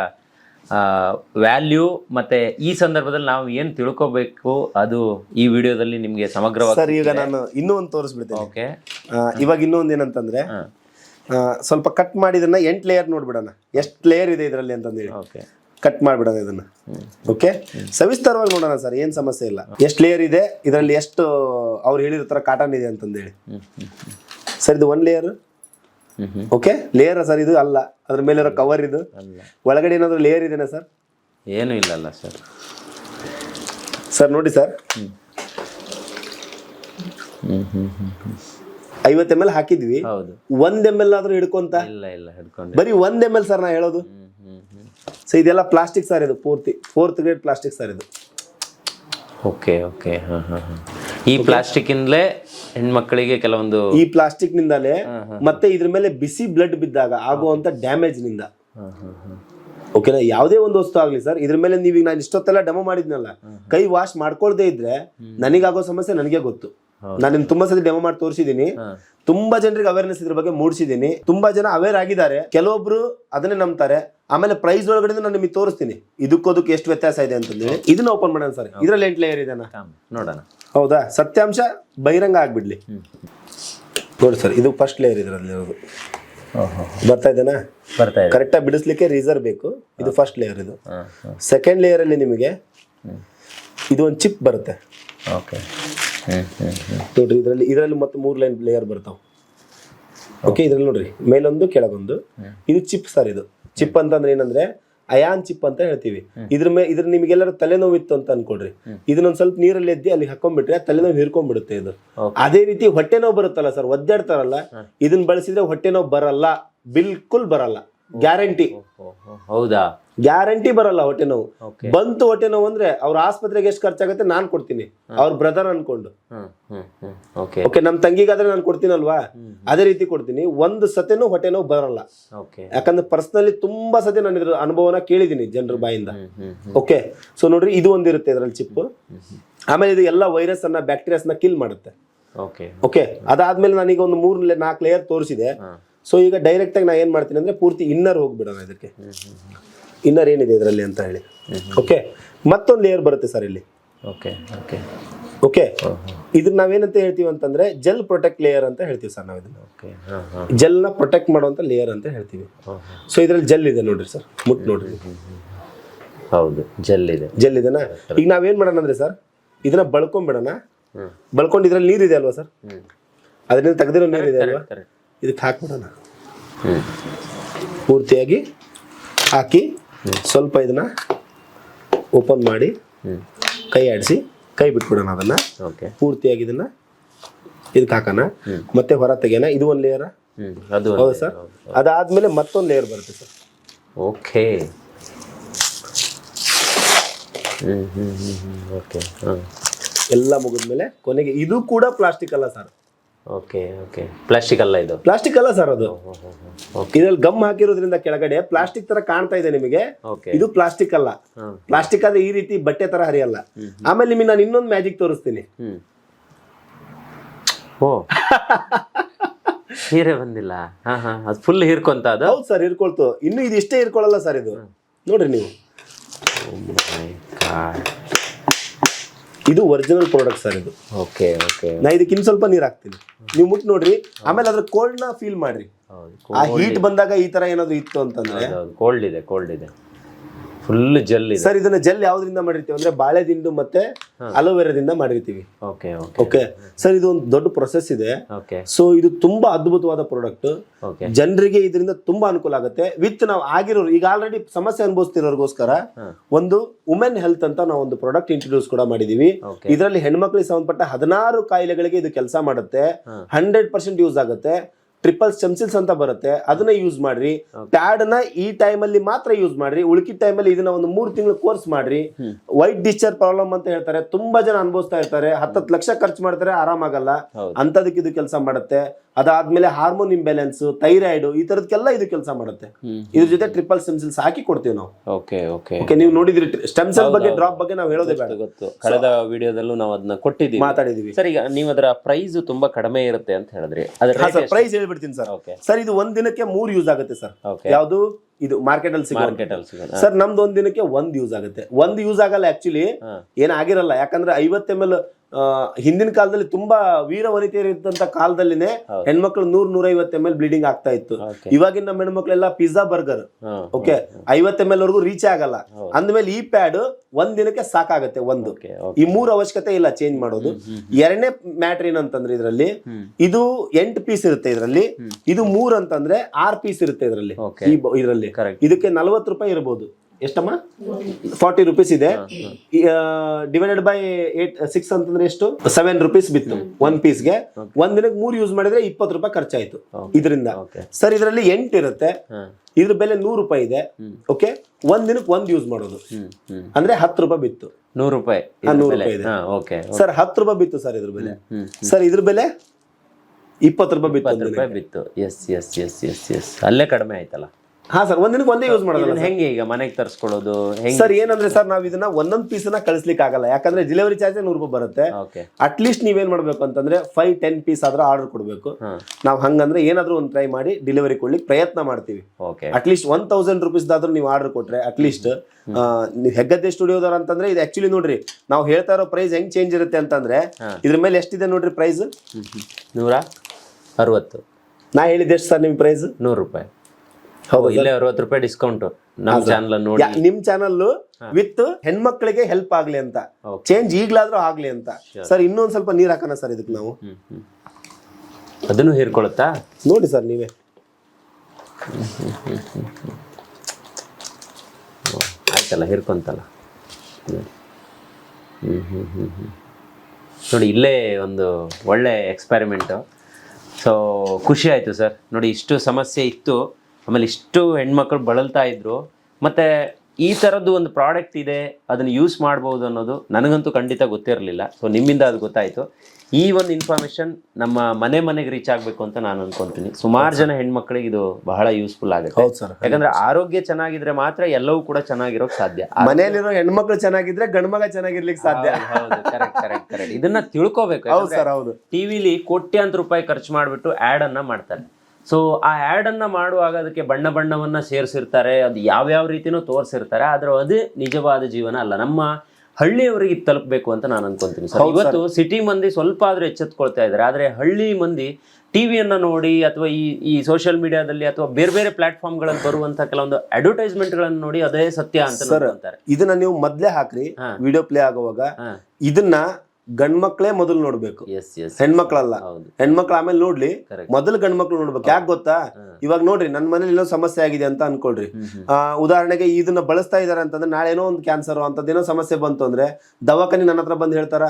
ವ್ಯಾಲ್ಯೂ ಮತ್ತೆ ಈ ಸಂದರ್ಭದಲ್ಲಿ ನಾವು ಏನು ತಿಳ್ಕೊಬೇಕು ಅದು ಈ ವಿಡಿಯೋದಲ್ಲಿ ನಿಮಗೆ ಸಮಗ್ರವಾಗಿ ಸರ್ ಈಗ ನಾನು ಇನ್ನೂ ಒಂದು ತೋರಿಸ್ಬಿಡ್ತೇನೆ. ಓಕೆ ಇವಾಗ ಇನ್ನೂ ಒಂದು ಏನಂತಂದ್ರೆ ಸ್ವಲ್ಪ ಕಟ್ ಮಾಡಿದನ್ನ ಎಂಟು ಲೇಯರ್ ನೋಡ್ಬಿಡೋಣ. ಎಷ್ಟು ಲೇಯರ್ ಇದೆ ಇದರಲ್ಲಿ ಅಂತಂದೇಳಿ ಓಕೆ ಕಟ್ ಮಾಡ್ಬಿಡೋಣ ಇದನ್ನ. ಓಕೆ ಸವಿಸ್ತಾರವಾಗಿ ನೋಡೋಣ ಸರ್ ಏನ್ ಸಮಸ್ಯೆ ಇಲ್ಲ. ಎಷ್ಟು ಲೇಯರ್ ಇದೆ ಇದರಲ್ಲಿ ಎಷ್ಟು ಅವ್ರು ಹೇಳಿರೋ ತರ ಕಾಟನ್ ಇದೆ ಅಂತಂದೇಳಿ ಸರ್ ಇದು one layer okay layer sir ಇದು ಅಲ್ಲ. ಅದ್ರ ಮೇಲಿರೋ ಕವರ್ ಇದು? ಒಳಗಡೆ ಏನಾದ್ರು ಲೇಯರ್ ಇದೆಯಾ ಸರ್? ಏನೂ ಇಲ್ಲಲ್ಲ ಸರ್. ಸರ್ ನೋಡಿ ಸರ್. ಐವತ್ತು ಎಂ ಎಲ್ ಹಾಕಿದ್ವಿ. ಹೌದು. ಒಂದ್ ಎಂ ಎಲ್ ಆದ್ರೂ ಹಿಡ್ಕೊಂತ? ಇಲ್ಲ ಇಲ್ಲ ಹಿಡ್ಕೊಂಡು ಬರೀ ಒಂದ್ ಎಂ ಎಲ್ ಸರ್ ನಾ ಹೇಳೋದು. ಸೊ ಇದೆಲ್ಲ ಪ್ಲಾಸ್ಟಿಕ್ ಸರ್ ಇದು ಪೂರ್ತಿ. ಫೋರ್ತ್ ಗ್ರೇಡ್ ಪ್ಲಾಸ್ಟಿಕ್ ಸರ್ ಇದು. ಓಕೆ ಓಕೆ ಹಾಂ ಹಾಂ ಹಾಂ. ಈ ಪ್ಲಾಸ್ಟಿಕ್ ಇಂದಲೇ ಹೆಣ್ಮಕ್ಳಿಗೆ ಕೆಲವೊಂದು ಈ ಪ್ಲಾಸ್ಟಿಕ್ ನಿಂದಲೇ ಮತ್ತೆ ಇದ್ರ ಮೇಲೆ ಬಿಸಿ ಬ್ಲಡ್ ಬಿದ್ದಾಗ ಆಗುವಂತ ಡ್ಯಾಮೇಜ್ನಿಂದ ಓಕೆನಾ ಯಾವುದೇ ಒಂದು ವಸ್ತು ಆಗ್ಲಿ ಸರ್ ಇದ್ರ ಮೇಲೆ ನೀವೀಗ ನಾನು ಇಷ್ಟೊತ್ತೆಲ್ಲ ಡೆಮೋ ಮಾಡಿದ್ನಲ್ಲ ಕೈ ವಾಶ್ ಮಾಡ್ಕೊಳ್ದೇ ಇದ್ರೆ ನನಗಾಗೋ ಸಮಸ್ಯೆ ನನಗೆ ಗೊತ್ತು. ನಾನು ನಿಮ್ಗೆ ತುಂಬಾ ಸತಿ ಡೆಮೋ ಮಾಡಿ ತೋರಿಸಿದೀನಿ ತುಂಬಾ ಜನರಿಗೆ ಅವೇರ್ನೆಸ್ ಇದ್ರ ಬಗ್ಗೆ ಮೂಡಿಸಿದೀನಿ ತುಂಬಾ ಜನ ಅವೇರ್ ಆಗಿದ್ದಾರೆ. ಕೆಲವೊಬ್ರು ಅದನ್ನೇ ನಂಬ್ತಾರೆ. ಆಮೇಲೆ ಪ್ರೈಸ್ ಒಳಗಡೆ ನಾನು ನಿಮಗೆ ತೋರಿಸ್ತೀನಿ. ಇದಕ್ಕೋದಕ್ಕೆ ಎಷ್ಟು ವ್ಯತ್ಯಾಸ ಇದೆ ಅಂತಂದೇಳಿ. ಇದನ್ನ ಓಪನ್ ಮಾಡೋಣ ಸರ್. ಇದ್ರಲ್ಲಿ ಎಂಟು ಲೇಯರ್ ಇದೆ ನೋಡೋಣ. ಹೌದಾ? ಸತ್ಯಾಂಶ ಬಹಿರಂಗ ಆಗ್ಬಿಡ್ಲಿ. ನೋಡಿ ಸರ್ ಇದು ಫಸ್ಟ್ ಲೇಯರ್ ಇದರಲ್ಲಿ ಇರೋದು. ಓಹೋ ಬರ್ತಾ ಇದೆನಾ? ಬರ್ತಾ ಇದೆ. ಕರೆಕ್ಟಾಗಿ ಬಿಡಿಸ್ಲಿಕ್ಕೆ ರೀಸರ್ ಬೇಕು. ಇದು ಫಸ್ಟ್ ಲೇಯರ್ ಇದು. ಸೆಕೆಂಡ್ ಲೇಯರ್ ಅಲ್ಲಿ ನಿಮಗೆ ಇದು ಒಂದು ಚಿಪ್ ಬರುತ್ತೆ. ಓಕೆ. ನೋಡ್ರಿ ಇದರಲ್ಲಿ ಇದರಲ್ಲಿ ಮತ್ತೆ ಮೂರು ಲೈನ್ ಲೇಯರ್ ಬರ್ತಾವೆ. ಓಕೆ ಇದ್ರಲ್ಲಿ ನೋಡ್ರಿ. ಮೇಲೊಂದು ಕೆಳಗೊಂದು. ಇದು ಚಿಪ್ ಸರ್ ಇದು. ಚಿಪ್ ಅಂತಂದ್ರೆ ಏನಂದ್ರೆ ಅಯಾನ್ ಚಿಪ್ ಅಂತ ಹೇಳ್ತೀವಿ. ಇದ್ರ ಮೇಲೆ ಇದ್ರ ನಿಮಗೆಲ್ಲರೂ ತಲೆನೋವು ಇತ್ತು ಅಂತ ಅನ್ಕೊಡ್ರಿ ಇದನ್ನೊಂದ್ ಸ್ವಲ್ಪ ನೀರಲ್ಲಿ ಎದ್ದಿ ಅಲ್ಲಿ ಹಾಕೊಂಡ್ಬಿಟ್ರೆ ತಲೆನೋವು ಹಿರ್ಕೊಂಡ್ಬಿಡುತ್ತೆ ಇದು. ಅದೇ ರೀತಿ ಹೊಟ್ಟೆ ನೋವು ಬರುತ್ತಲ್ಲ ಸರ್ ಒದ್ದಾಡ್ತಾರಲ್ಲ? ಇದನ್ನ ಬಳಸಿದ್ರೆ ಹೊಟ್ಟೆ ನೋವು ಬರಲ್ಲ ಬಿಲ್ಕುಲ್ ಬರಲ್ಲ. ಗ್ಯಾರಂಟಿ. ಹೌದಾ? ಗ್ಯಾರಂಟಿ ಬರಲ್ಲ ಹೊಟ್ಟೆ ನೋವು. ಬಂತು ಹೊಟ್ಟೆ ನೋವು ಅಂದ್ರೆ ಅವ್ರ ಆಸ್ಪತ್ರೆಗೆ ಎಷ್ಟು ಖರ್ಚಾಗುತ್ತೆ ನಾನ್ ಕೊಡ್ತೀನಿ. ಅವ್ರ ಬ್ರದರ್ ಅನ್ಕೊಂಡು. ಓಕೆ ನಮ್ ತಂಗಿಗಾದ್ರೆ ನಾನು ಕೊಡ್ತೀನಲ್ವಾ? ಅದೇ ರೀತಿ ಕೊಡ್ತೀನಿ. ಒಂದು ಸತಿನೂ ಹೊಟ್ಟೆ ನೋವು ಬರಲ್ಲ. ಯಾಕಂದ್ರೆ ಪರ್ಸನಲಿ ತುಂಬಾ ಸತಿ ನಾನು ಇದ್ರ ಅನುಭವನ ಕೇಳಿದೀನಿ ಜನರ ಬಾಯಿಂದ. ಓಕೆ ಸೊ ನೋಡ್ರಿ ಇದು ಒಂದಿರುತ್ತೆ ಇದ್ರಲ್ಲಿ ಚಿಪ್ ಆಮೇಲೆ ಇದು ಎಲ್ಲ ವೈರಸ್ ಅನ್ನ ಬ್ಯಾಕ್ಟೀರಿಯಾಸ್ನ ಕಿಲ್ ಮಾಡುತ್ತೆ. ಓಕೆ ಓಕೆ ಅದಾದ್ಮೇಲೆ ನಾನೀಗ ಒಂದು ಮೂರ್ ನಾಲ್ಕು ಲೇಯರ್ ತೋರಿಸಿದೆ. ಸೊ ಈಗ ಡೈರೆಕ್ಟ್ ಆಗಿ ನಾ ಏನ್ ಮಾಡ್ತೀನಿ ಅಂದ್ರೆ ಪೂರ್ತಿ ಇನ್ನರ್ ಹೋಗ್ಬಿಡೋಣ ಇದಕ್ಕೆ. ಇನ್ನರ್ ಏನಿದೆ ಇದರಲ್ಲಿ ಅಂತ ಹೇಳಿ. ಓಕೆ ಮತ್ತೊಂದು ಲೇಯರ್ ಬರುತ್ತೆ ಸರ್ ಇಲ್ಲಿ. ಓಕೆ ಓಕೆ ಓಕೆ ಇದನ್ನ ನಾವೇನಂತ ಹೇಳ್ತೀವಿ ಅಂತಂದ್ರೆ ಜೆಲ್ ಪ್ರೊಟೆಕ್ಟ್ ಲೇಯರ್ ಅಂತ ಹೇಳ್ತೀವಿ ಸರ್ ನಾವು ಇದನ್ನ. ಓಕೆ ಹಾಂ ಹಾಂ. ಜೆಲ್ನ ಪ್ರೊಟೆಕ್ಟ್ ಮಾಡುವಂತ ಲೇಯರ್ ಅಂತ ಹೇಳ್ತೀವಿ. ಸೊ ಇದ್ರಲ್ಲಿ ಜೆಲ್ ಇದೆ ನೋಡ್ರಿ ಸರ್ ಮುಟ್ ನೋಡ್ರಿ. ಹೌದು ಜೆಲ್ ಇದೆ. ಜೆಲ್ ಇದೆನಾ? ಈಗ ನಾವೇನ್ ಮಾಡೋಣ ಅಂದ್ರೆ ಸರ್ ಇದನ್ನ ಬಳ್ಕೊಂಡ್ಬಿಡೋಣ ಬಳ್ಕೊಂಡು ಇದ್ರಲ್ಲಿ ನೀರಿದೆ ಇದೆ ಅಲ್ವಾ ಸರ್ ಅದರಿಂದ ತೆಗೆದಿರೋ ನೀರ್ ಇದೆ ಅಲ್ವಾ? ಇದಕ್ಕೆ ಹಾಕ್ಬಿಡೋಣ. ಹ್ಞೂ ಪೂರ್ತಿಯಾಗಿ ಹಾಕಿ ಸ್ವಲ್ಪ ಇದನ್ನ ಓಪನ್ ಮಾಡಿ ಹ್ಞೂ ಕೈ ಆಡಿಸಿ ಕೈ ಬಿಟ್ಬಿಡೋಣ ಅದನ್ನ. ಓಕೆ. ಪೂರ್ತಿಯಾಗಿ ಇದನ್ನ ಇದಕ್ಕೆ ಹಾಕೋಣ. ಮತ್ತೆ ಹೊರ ತೆಗೆಯೋಣ. ಇದು ಒಂದು ಲೇಯರ್ ಹ್ಞೂ ಅದು ಹೌದು ಸರ್? ಅದಾದ್ಮೇಲೆ ಮತ್ತೊಂದು ಲೇಯರ್ ಬರುತ್ತೆ ಸರ್. ಓಕೆ. ಓಕೆ ಹಾಂ. ಎಲ್ಲ ಮುಗಿದ್ಮೇಲೆ ಕೊನೆಗೆ ಇದು ಕೂಡ ಪ್ಲಾಸ್ಟಿಕ್ ಅಲ್ಲ ಸರ್. Okay okay. ಪ್ಲಾಸ್ಟಿಕ್ ಅಲ್ಲ ಇದು? ಪ್ಲಾಸ್ಟಿಕ್ ಅಲ್ಲ ಸರ್ ಅದು. ಇದ್ರಲ್ಲಿ ಗಮ್ ಹಾಕಿರೋದ್ರಿಂದ ಕೆಳಗಡೆ ಪ್ಲಾಸ್ಟಿಕ್ ತರ ಕಾಣ್ತಾ ಇದೆ ನಿಮಗೆ. ಇದು ಪ್ಲಾಸ್ಟಿಕ್ ಅಲ್ಲ. ಪ್ಲಾಸ್ಟಿಕ್ ಆದ್ರೆ ಈ ರೀತಿ ಬಟ್ಟೆ ತರ ಹರಿಯಲ್ಲ. ಆಮೇಲೆ ನಿಮಗೆ ನಾನು ಇನ್ನೊಂದು ಮ್ಯಾಜಿಕ್ ತೋರಿಸ್ತೀನಿ. ಓ. ಹೀರೆ ಬಂದಿಲ್ಲ. ಹಾಂ ಹಾಂ. ಅದು ಫುಲ್ ಹೀರ್ಕೊಂತ ಅದು? ಹೌದು ಸರ್ ಹೀರ್ಕೊಳ್ತು. ಇನ್ನು ಇದು ಇಷ್ಟೇ ಹೀರ್ಕೊಳ್ಳಲ್ಲ ಸರ್ ಇದು. ನೋಡ್ರಿ ನೀವು. ಇದು ಒರಿಜಿನಲ್ ಪ್ರಾಡಕ್ಟ್ ಸರ್ ಇದು. ಓಕೆ ಓಕೆ ನಾ ಇದಕ್ಕೆ ಇನ್ನು ಸ್ವಲ್ಪ ನೀರು ಹಾಕ್ತೀನಿ. ನೀವು ಮುಟ್ ನೋಡ್ರಿ ಆಮೇಲೆ ಅದ್ರ ಕೋಲ್ಡ್ನ ಫೀಲ್ ಮಾಡ್ರಿ. ಆ ಹೀಟ್ ಬಂದಾಗ ಈ ತರ ಏನಾದ್ರು ಇತ್ತು ಅಂತಂದ್ರೆ? ಕೋಲ್ಡ್ ಇದೆ ಕೋಲ್ಡ್ ಇದೆ. ಫುಲ್ ಜೆಲ್ ಸರ್ ಇದನ್ನ ಜೆಲ್ ಯಾವ್ದ್ರಿಂದ ಮಾಡಿರ್ತೀವಿ ಅಂದ್ರೆ ಬಾಳೆ ದಿಂಡು ಮತ್ತೆ ಅಲೋವೆರಾದಿಂದ ಮಾಡಿರ್ತೀವಿ. ಓಕೆ ಓಕೆ ಸರ್ ಇದು ಒಂದು ದೊಡ್ಡ ಪ್ರೊಸೆಸ್ ಇದೆ. ಸೊ ಇದು ತುಂಬಾ ಅದ್ಭುತವಾದ ಪ್ರಾಡಕ್ಟ್ ಜನರಿಗೆ ಇದರಿಂದ ತುಂಬಾ ಅನುಕೂಲ ಆಗುತ್ತೆ. ವಿತ್ ನಾವು ಆಗಿರೋರು ಈಗ ಆಲ್ರೆಡಿ ಸಮಸ್ಯೆ ಅನುಭವಿಸ್ತಿರೋರ್ಗೋಸ್ಕರ ಒಂದು ವುಮೆನ್ ಹೆಲ್ತ್ ಅಂತ ನಾವು ಒಂದು ಪ್ರಾಡಕ್ಟ್ ಇಂಟ್ರೊಡ್ಯೂಸ್ ಕೂಡ ಮಾಡಿದೀವಿ. ಇದರಲ್ಲಿ ಹೆಣ್ಮಕ್ಳಿಗೆ ಸಂಬಂಧಪಟ್ಟ ಹದಿನಾರು ಕಾಯಿಲೆಗಳಿಗೆ ಇದು ಕೆಲಸ ಮಾಡುತ್ತೆ. ಹಂಡ್ರೆಡ್ ಪರ್ಸೆಂಟ್ ಯೂಸ್ ಆಗುತ್ತೆ. ಟ್ರಿಪಲ್ ಸ್ಟೆಮ್ಸಿಲ್ಸ್ ಅಂತ ಬರುತ್ತೆ. ಅದನ್ನ ಯೂಸ್ ಮಾಡ್ರಿ. ಪ್ಯಾಡ್ನ ಈ ಟೈಮ್ ಅಲ್ಲಿ ಮಾತ್ರ ಯೂಸ್ ಮಾಡ್ರಿ. ಉಳ್ಕಿದ ಟೈಮ್ ಅಲ್ಲಿ ಇದನ್ನ ಒಂದು ಮೂರು ತಿಂಗಳು ಕೋರ್ಸ್ ಮಾಡ್ರಿ. ವೈಟ್ ಡಿಸ್ಚಾರ್ಜ್ ಪ್ರಾಬ್ಲಮ್ ಅಂತ ಹೇಳ್ತಾರೆ. ತುಂಬಾ ಜನ ಅನುಭವಿಸ್ತಾ ಇರ್ತಾರೆ. ಹತ್ತತ್ತು ಲಕ್ಷ ಖರ್ಚು ಮಾಡ್ತಾರೆ. ಆರಾಮಾಗಲ್ಲ. ಅಂತದಕ್ಕೆ ಇದು ಕೆಲಸ ಮಾಡುತ್ತೆ. ಅದಾದ್ಮೇಲೆ ಹಾರ್ಮೋನ್ ಇಂಬ್ಯಾಲೆನ್ಸ್ ಥೈರಾಯ್ಡ್ ಈ ತರದಕ್ಕೆಲ್ಲ ಇದು ಕೆಲಸ ಮಾಡುತ್ತೆ. ಇದ್ರ ಜೊತೆ ಟ್ರಿಪಲ್ ಸ್ಟೆಮ್ ಸೆಲ್ಸ್ ಹಾಕಿ ಕೊಡ್ತೀವಿ ನಾವು. Okay okay. ಓಕೆ ನೀವು ನೋಡಿದ್ರಿ ಸ್ಟೆಮ್ ಸೆಲ್ ಬಗ್ಗೆ ಡ್ರಾಪ್ ಬಗ್ಗೆ ನಾವು ಹೇಳೋದೇ ಬೇಡ. ಗೊತ್ತು. ಕಳೆದ ವಿಡಿಯೋದಲ್ಲೂ ನಾವು ಅದನ್ನ ಕೊಟ್ಟಿದ್ದೀವಿ. ಮಾತಾಡಿದೀವಿ. ಸರ್ ಈಗ ನೀವು ಅದರ ಪ್ರೈಸ್ ತುಂಬಾ ಕಡಿಮೆ ಇರುತ್ತೆ ಅಂತ ಹೇಳಿದ್ರಿ. ಅದರ ಪ್ರೈಸ್ ಹೇಳ್ಬಿಡ್ತೀನಿ ಸರ್ ಓಕೆ. ಸರ್ ಇದು ಒಂದ್ ದಿನಕ್ಕೆ ಮೂರ್ ಯೂಸ್ ಆಗುತ್ತೆ ಸರ್ ಯಾವುದು? ಇದು ಮಾರ್ಕೆಟ್ ಅಲ್ಲಿ ಮಾರ್ಕೆಟ್ ಅಲ್ಲಿ ಸರ್ ನಮ್ದು ಒಂದ್ ದಿನಕ್ಕೆ ಒಂದ್ ಯೂಸ್ ಆಗುತ್ತೆ. ಒಂದ್ ಯೂಸ್ ಆಗಲ್ಲ ಆಕ್ಚುಲಿ ಏನಾಗಿರಲ್ಲ ಆಗಿರಲ್ಲ. ಯಾಕಂದ್ರೆ ಐವತ್ ಎಂ ಎಲ್ ಹಿಂದಿನ ಕಾಲದಲ್ಲಿ ತುಂಬಾ ವೀರ ವನಿತೆಯರು ಇದ್ದಂತ ಕಾಲದಲ್ಲಿನೇ. ಹೆಣ್ಮಕ್ಳು ನೂರ್ ನೂರೈವತ್ತು ಎಂ ಎಲ್ ಬ್ಲೀಡಿಂಗ್ ಆಗ್ತಾ ಇತ್ತು. ಇವಾಗಿನ ನಮ್ಮ ಹೆಣ್ಮಕ್ಳೆಲ್ಲ ಪಿಜ್ಜಾ ಬರ್ಗರ್ ಓಕೆ ಐವತ್ತು ಎಂ ಎಲ್ ವರ್ಗೂ ರೀಚ್ ಆಗಲ್ಲ. ಅಂದ್ಮೇಲೆ ಈ ಪ್ಯಾಡ್ ಒಂದ್ ದಿನಕ್ಕೆ ಸಾಕಾಗತ್ತೆ ಒಂದು. ಈ ಮೂರು ಅವಶ್ಯಕತೆ ಇಲ್ಲ ಚೇಂಜ್ ಮಾಡೋದು. ಎರಡನೇ ಮ್ಯಾಟ್ರ್ ಏನಂತಂದ್ರೆ ಇದರಲ್ಲಿ ಇದು ಎಂಟು ಪೀಸ್ ಇರುತ್ತೆ ಇದರಲ್ಲಿ. ಇದು ಮೂರ್ ಅಂತಂದ್ರೆ ಆರ್ ಪೀಸ್ ಇರುತ್ತೆ ಇದರಲ್ಲಿ. ಇದರಲ್ಲಿ. ಇದಕ್ಕೆ ನಲ್ವತ್ತು ರೂಪಾಯಿ ಇರಬಹುದು ಎಷ್ಟಮ್ಮ? ಫಾರ್ಟಿ ರುಪೀಸ್ ಇದೆ. ಡಿವೈಡೆಡ್ ಬೈ ಏಟ್ ಸಿಕ್ಸ್ ಅಂತಂದ್ರೆ ಎಷ್ಟು? ಸೆವೆನ್ ರುಪೀಸ್ ಬಿತ್ತು. ಒನ್ ಪೀಸ್ಗೆ ಒಂದ್ ದಿನಕ್ಕೆ ಮೂರು ಯೂಸ್ ಮಾಡಿದ್ರೆ ಇಪ್ಪತ್ತು ರೂಪಾಯಿ ಖರ್ಚಾಯ್ತು. ಇದರಿಂದ. ಸರ್ ಇದರಲ್ಲಿ ಎಂಟು ಇರುತ್ತೆ. ಇದ್ರ ಬೆಲೆ ನೂರು ರೂಪಾಯಿ ಇದೆ. ಓಕೆ ಒಂದ್ ದಿನಕ್ಕೆ ಒಂದ್ ಯೂಸ್ ಮಾಡೋದು. ಅಂದ್ರೆ ಹತ್ತು ರೂಪಾಯಿ ಬಿತ್ತು. ನೂರು ರೂಪಾಯಿ ನೂರು ರೂಪಾಯಿ ಇದೆ. ಓಕೆ ಸರ್ ಹತ್ತು ರೂಪಾಯಿ ಬಿತ್ತು ಸರ್ ಇದ್ರ ಬೆಲೆ. ಸರ್ ಇದ್ರ ಬೆಲೆ ಇಪ್ಪತ್ತು ರೂಪಾಯಿ ಬಿತ್ತು ರೂಪಾಯಿ ಬಿತ್ತು. Yes yes yes yes yes ಅಲ್ಲೇ ಕಡಿಮೆ ಆಯ್ತಲ್ಲ. ಹಾ ಸರ್ ಒಂದಿನಕ್ಕೆ ಒಂದೇ ಯೂಸ್ ಮಾಡೋದು ಹೆಂಗೆ ಈಗ ಮನೆಗೆ ತರಿಸ್ಕೊಳ್ಳೋದು? ಸರ್ ಏನಂದ್ರೆ ಸರ್ ನಾವು ಇದನ್ನ ಒಂದೊಂದ್ ಪೀಸ್ನ ಕಳಿಸ್ಲಿಕ್ಕೆ ಆಗಲ್ಲ. ಯಾಕಂದ್ರೆ ಡೆಲಿವರಿ ಚಾರ್ಜ್ ನೂರು ರೂಪಾಯಿ ಬರುತ್ತೆ. ಅಟ್ಲೀಸ್ಟ್ ನೀವೇನ್ ಮಾಡ್ಬೇಕು ಅಂತಂದ್ರೆ ಫೈವ್ ಟೆನ್ ಪೀಸ್ ಆದ್ರೂ ಆರ್ಡರ್ ಕೊಡಬೇಕು. ನಾವು ಹಂಗಂದ್ರೆ ಏನಾದ್ರೂ ಒಂದು ಟ್ರೈ ಮಾಡಿ ಡೆಲಿವರಿ ಕೊಡ್ಲಿಕ್ಕೆ ಪ್ರಯತ್ನ ಮಾಡ್ತೀವಿ. Okay. At least one thousand ರುಪೀಸ್ದಾದ್ರೂ ನೀವು ಆರ್ಡರ್ ಕೊಟ್ರೆ ಅಟ್ಲೀಸ್ಟ್ ನೀವು ಹೆಗ್ಗದ್ದೆ ಸ್ಟುಡಿಯೋದವ್ರು ಅಂತಂದ್ರೆ ಇದು ಆಕ್ಚುಲಿ ನೋಡ್ರಿ ನಾವು ಹೇಳ್ತಾ ಇರೋ ಪ್ರೈಸ್ ಹೆಂಗ್ ಚೇಂಜ್ ಇರುತ್ತೆ ಅಂತಂದ್ರೆ. ಇದ್ರ ಮೇಲೆ ಎಷ್ಟಿದೆ ನೋಡ್ರಿ ಪ್ರೈಸ್ ನೂರ ಅರವತ್ತು. ನಾ ಹೇಳಿದ್ದೆ ಎಷ್ಟು ಸರ್ ನಿಮ್ ಪ್ರೈಸ್ ನೂರು ರೂಪಾಯಿ. ಹೌದು ಇಲ್ಲೇ ಅರವತ್ತು ರೂಪಾಯಿ ಡಿಸ್ಕೌಂಟ್ ನಮ್ಮ ಚಾನಲ್ ನೋಡಿ. ನಿಮ್ ಚಾನಲ್ ವಿತ್ ಹೆಣ್ಮಕ್ಳಿಗೆ ಹೆಲ್ಪ್ ಆಗ್ಲಿ ಅಂತ. ಚೇಂಜ್ ಈಗ್ಲಾದ್ರೂ ಆಗ್ಲಿ ಅಂತ. ಸರ್ ಇನ್ನೊಂದ್ ಸ್ವಲ್ಪ ನೀರ್ ಹಾಕೋಣ ಸರ್ ಇದಕ್ಕೆ ನಾವು. ಅದನ್ನು ಹೀರ್ಕೊಳತ್ತಾ? ನೋಡಿ ಸರ್ ನೀವೇ. ಆಯ್ತಲ್ಲ ಹಿರ್ಕೊಂತಲ್ಲ. ನೋಡಿ. ಇಲ್ಲೇ ಒಂದು ಒಳ್ಳೆ ಎಕ್ಸ್ಪೆರಿಮೆಂಟು ಸೊ ಖುಷಿ ಆಯಿತು ಸರ್ ನೋಡಿ ಇಷ್ಟು ಸಮಸ್ಯೆ ಇತ್ತು. ಆಮೇಲೆ ಇಷ್ಟು ಹೆಣ್ಮಕ್ಳು ಬಳಲ್ತಾ ಇದ್ರು ಮತ್ತೆ ಈ ಥರದ್ದು ಒಂದು ಪ್ರಾಡಕ್ಟ್ ಇದೆ ಅದನ್ನು ಯೂಸ್ ಮಾಡ್ಬೋದು ಅನ್ನೋದು ನನಗಂತೂ ಖಂಡಿತ ಗೊತ್ತಿರಲಿಲ್ಲ. ಸೊ ನಿಮ್ಮಿಂದ ಅದು ಗೊತ್ತಾಯಿತು. ಈ ಒಂದು ಇನ್ಫಾರ್ಮೇಷನ್ ನಮ್ಮ ಮನೆ ಮನೆಗೆ ರೀಚ್ ಆಗಬೇಕು ಅಂತ ನಾನು ಅನ್ಕೊಂತೀನಿ. ಸುಮಾರು ಜನ ಹೆಣ್ಮಕ್ಳಿಗೆ ಇದು ಬಹಳ ಯೂಸ್ಫುಲ್ ಆಗುತ್ತೆ. ಹೌದು ಯಾಕಂದ್ರೆ ಆರೋಗ್ಯ ಚೆನ್ನಾಗಿದ್ರೆ ಮಾತ್ರ ಎಲ್ಲವೂ ಕೂಡ ಚೆನ್ನಾಗಿರೋಕ್ ಸಾಧ್ಯ. ಮನೆಯಲ್ಲಿರೋ ಹೆಣ್ಮಕ್ಳು ಚೆನ್ನಾಗಿದ್ರೆ ಗಂಡ್ಮಗ ಚೆನ್ನಾಗಿರ್ಲಿಕ್ಕೆ ಸಾಧ್ಯ. ಕರೆಕ್ಟ್ ಕರೆಕ್ಟ್ ಕರೆಕ್ಟ್ ಇದನ್ನ ತಿಳ್ಕೊಬೇಕು. ಹೌದು ಸರ್ ಹೌದು. ಟಿವಿಲಿ ಕೋಟ್ಯಾಂತರ ರೂಪಾಯಿ ಖರ್ಚು ಮಾಡಿಬಿಟ್ಟು ಆಡ್ ಅನ್ನ ಮಾಡ್ತಾರೆ. ಸೊ ಆ ಆ್ಯಡನ್ನು ಮಾಡುವಾಗ ಅದಕ್ಕೆ ಬಣ್ಣ ಬಣ್ಣವನ್ನ ಸೇರಿಸಿರ್ತಾರೆ ಅದು ಯಾವ್ಯಾವ ರೀತಿನೂ ತೋರಿಸಿರ್ತಾರೆ ಆದ್ರೆ ಅದೇ ನಿಜವಾದ ಜೀವನ ಅಲ್ಲ. ನಮ್ಮ ಹಳ್ಳಿಯವರಿಗೆ ತಲುಪಬೇಕು ಅಂತ ನಾನು ಅನ್ಕೊಂತೀನಿ ಸರ್. ಇವತ್ತು ಸಿಟಿ ಮಂದಿ ಸ್ವಲ್ಪ ಆದರೂ ಎಚ್ಚೆತ್ಕೊಳ್ತಾ ಇದ್ದಾರೆ ಆದ್ರೆ ಹಳ್ಳಿ ಮಂದಿ ಟಿವಿಯನ್ನ ನೋಡಿ ಅಥವಾ ಈ ಈ ಸೋಷಿಯಲ್ ಮೀಡಿಯಾದಲ್ಲಿ ಅಥವಾ ಬೇರೆ ಬೇರೆ ಪ್ಲಾಟ್ಫಾರ್ಮ್ಗಳಲ್ಲಿ ಬರುವಂತ ಕೆಲವೊಂದು ಅಡ್ವರ್ಟೈಸ್ಮೆಂಟ್ಗಳನ್ನು ನೋಡಿ ಅದೇ ಸತ್ಯ ಅಂತ ಸರ್ ಇದನ್ನ ನೀವು ಮೊದಲೇ ಹಾಕ್ರಿ. ವಿಡಿಯೋ ಪ್ಲೇ ಆಗುವಾಗ ಇದನ್ನ ಗಂಡ್ಮಕ್ಳೇ ಮೊದಲು ನೋಡ್ಬೇಕು. ಎಸ್ ಎಸ್ ಹೆಣ್ಮಕ್ಳಲ್ಲ. ಹೌದು. ಹೆಣ್ಮಕ್ಳು ಆಮೇಲೆ ನೋಡ್ಲಿ. ಮೊದಲು ಗಂಡ್ಮಕ್ಳು ನೋಡ್ಬೇಕು. ಯಾಕೆ ಗೊತ್ತಾ? ಇವಾಗ ನೋಡ್ರಿ ನನ್ನ ಮನೇಲಿ ಏನೋ ಸಮಸ್ಯೆ ಆಗಿದೆ ಅಂತ ಅನ್ಕೊಳ್ರಿ. ಆ, ಉದಾಹರಣೆಗೆ ಇದನ್ನ ಬಳಸ್ತಾ ಇದಾರೆ ಅಂತಂದ್ರೆ ನಾಳೆ ಏನೋ ಒಂದು ಕ್ಯಾನ್ಸರ್ ಅಂತದೇನೋ ಸಮಸ್ಯೆ ಬಂತು ಅಂದ್ರೆ ದವಾಖಾನಿ ನನ್ನ ಹತ್ರ ಬಂದು ಹೇಳ್ತಾರ?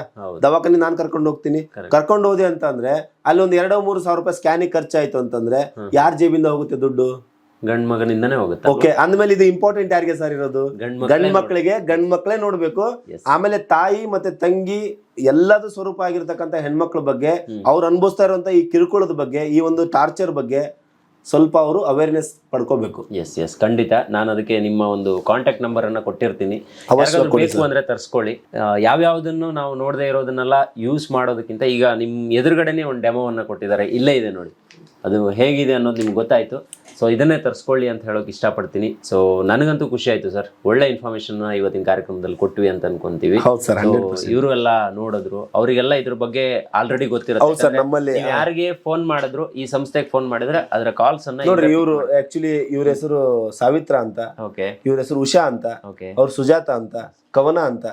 ದವಾಖಾನಿ ನಾನ್ ಕರ್ಕೊಂಡು ಹೋಗ್ತೀನಿ. ಕರ್ಕೊಂಡು ಹೋದೆ ಅಂತಂದ್ರೆ ಅಲ್ಲಿ ಒಂದ್ ಎರಡೋ ಮೂರು ಸಾವಿರ ರೂಪಾಯಿ ಸ್ಕ್ಯಾನಿಂಗ್ ಖರ್ಚಾಯ್ತು ಅಂತಂದ್ರೆ ಯಾರ ಜೇಬಿಂದ ಹೋಗುತ್ತೆ ದುಡ್ಡು? ಗಂಡ್ ಮಗನಿಂದಾನೇ ಹೋಗುತ್ತೆ. ಓಕೆ ಅಂದ್ಮೇಲೆ ಇದು ಇಂಪಾರ್ಟೆಂಟ್ ಯಾರಿಗೆ ಸರ್ ಇರೋದು? ಗಂಡ್ ಮಕ್ಕಳಿಗೆ ಗಂಡ್ ಮಕ್ಕಳೇ ನೋಡ್ಬೇಕು. ಆಮೇಲೆ ತಾಯಿ ಮತ್ತೆ ತಂಗಿ ಎಲ್ಲದ ಸ್ವರೂಪ ಆಗಿರ್ತಕ್ಕಂಥ ಹೆಣ್ಮಕ್ಳ ಬಗ್ಗೆ ಅವ್ರು ಅನುಭವಿಸ್ತಾ ಇರುವಂತ ಈ ಕಿರುಕುಳದ ಬಗ್ಗೆ ಈ ಒಂದು ಟಾರ್ಚರ್ ಬಗ್ಗೆ ಸ್ವಲ್ಪ ಅವರು ಅವೇರ್ನೆಸ್ ಪಡ್ಕೋಬೇಕು. ಎಸ್ ಎಸ್ ಖಂಡಿತ. ನಾನು ಅದಕ್ಕೆ ನಿಮ್ಮ ಒಂದು ಕಾಂಟ್ಯಾಕ್ಟ್ ನಂಬರ್ ಅನ್ನ ಕೊಟ್ಟಿರ್ತೀನಿ. ಬೇಕು ಅಂದ್ರೆ ತರಿಸ್ಕೊಳ್ಳಿ. ಯಾವ್ಯಾವ್ದನ್ನು ನಾವು ನೋಡದೇ ಇರೋದನ್ನೆಲ್ಲ ಯೂಸ್ ಮಾಡೋದಕ್ಕಿಂತ ಈಗ ನಿಮ್ಮ ಎದುರುಗಡೆನೆ ಒಂದು ಡೆಮೋವನ್ನ ಕೊಟ್ಟಿದ್ದಾರೆ. ಇಲ್ಲೇ ಇದೆ ನೋಡಿ. ಅದು ಹೇಗಿದೆ ಅನ್ನೋದು ನಿಮ್ಗೆ ಗೊತ್ತಾಯ್ತು. ಸೊ ಇದನ್ನೇ ತರಿಸ್ಕೊಳ್ಳಿ ಅಂತ ಹೇಳೋಕೆ ಇಷ್ಟಪಡ್ತೀನಿ. ಸೊ ನನಗಂತೂ ಖುಷಿ ಆಯ್ತು ಸರ್. ಒಳ್ಳೆ ಇನ್ಫಾರ್ಮೇಶನ್ ಇವತ್ತಿನ ಕಾರ್ಯಕ್ರಮದಲ್ಲಿ ಕೊಟ್ವಿ ಅಂತ ಅನ್ಕೊಂತೀವಿ. ಇವರು ಎಲ್ಲ ನೋಡಿದ್ರು. ಅವರಿಗೆಲ್ಲ ಇದ್ರ ಬಗ್ಗೆ ಆಲ್ರೆಡಿ ಗೊತ್ತಿರುತ್ತೆ. ಯಾರಿಗೆ ಫೋನ್ ಮಾಡಿದ್ರು ಈ ಸಂಸ್ಥೆಗೆ ಫೋನ್ ಮಾಡಿದ್ರೆ ಅದರ ಕಾಲ್ಸ್ ಅನ್ನ ನೋಡ್ರಿ ಇವರು ಆಕ್ಚುಲಿ ಇವ್ರ ಹೆಸರು ಸಾವಿತ್ರ ಅಂತ ಓಕೆ ಇವ್ರ ಹೆಸರು ಉಷಾ ಅಂತ ಓಕೆ ಅವ್ರ ಸುಜಾತ ಅಂತ. ಕವನ ಅಂತ.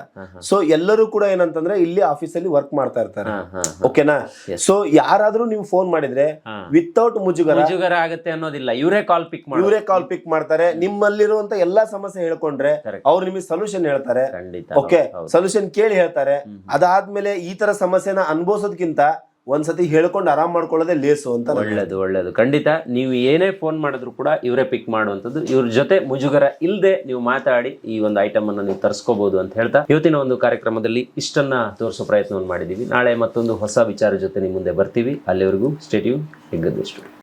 ಸೊ ಎಲ್ಲರೂ ಕೂಡ ಏನಂತಂದ್ರೆ ಇಲ್ಲಿ ಆಫೀಸಲ್ಲಿ ವರ್ಕ್ ಮಾಡ್ತಾ ಇರ್ತಾರೆ. ಓಕೆನಾ ಸೊ ಯಾರಾದ್ರೂ ನೀವು ಫೋನ್ ಮಾಡಿದ್ರೆ. ವಿತೌಟ್ ಮುಜುಗರ ಮುಜುಗರ ಆಗುತ್ತೆ ಅನ್ನೋದಿಲ್ಲ. ಇವರೇ ಕಾಲ್ ಪಿಕ್ ಮಾಡಿ ಇವರೇ ಕಾಲ್ ಪಿಕ್ ಮಾಡ್ತಾರೆ. ನಿಮ್ಮಲ್ಲಿರುವಂತ ಎಲ್ಲಾ ಸಮಸ್ಯೆ ಹೇಳ್ಕೊಂಡ್ರೆ. ಅವ್ರು ನಿಮಗೆ ಸೊಲ್ಯೂಷನ್ ಹೇಳ್ತಾರೆ. ಓಕೆ ಸೊಲ್ಯೂಷನ್ ಕೇಳಿ ಹೇಳ್ತಾರೆ. ಅದಾದ್ಮೇಲೆ ಈ ತರ ಸಮಸ್ಯೆನ ಅನುಭವಿಸೋದಕ್ಕಿಂತ ಒಂದ್ಸತಿ ಹೇಳ್ಕೊಂಡು ಆರಾಮ್ ಮಾಡ್ಕೊಳ್ಳೋದೇ ಲೇಸು ಅಂತ ಒಳ್ಳೇದು ಒಳ್ಳೇದು. ಖಂಡಿತ ನೀವು ಏನೇ ಫೋನ್ ಮಾಡಿದ್ರು ಕೂಡ ಇವರೇ ಪಿಕ್ ಮಾಡುವಂಥದ್ದು. ಇವ್ರ ಜೊತೆ ಮುಜುಗರ ಇಲ್ಲದೆ ನೀವು ಮಾತಾಡಿ ಈ ಒಂದು ಐಟಮ್ ಅನ್ನು ನೀವು ತರಿಸ್ಕೋಬಹುದು ಅಂತ ಹೇಳ್ತಾ ಇವತ್ತಿನ ಒಂದು ಕಾರ್ಯಕ್ರಮದಲ್ಲಿ ಇಷ್ಟನ್ನ ತೋರಿಸೋ ಪ್ರಯತ್ನವನ್ನು ಮಾಡಿದ್ದೀವಿ. ನಾಳೆ ಮತ್ತೊಂದು ಹೊಸ ವಿಚಾರ ಜೊತೆ ನಿಮ್ಮ ಮುಂದೆ ಬರ್ತೀವಿ. ಅಲ್ಲಿವರೆಗೂ ಸ್ಟೇಟಿಯು ಹೆಗ್ಗದ್ದು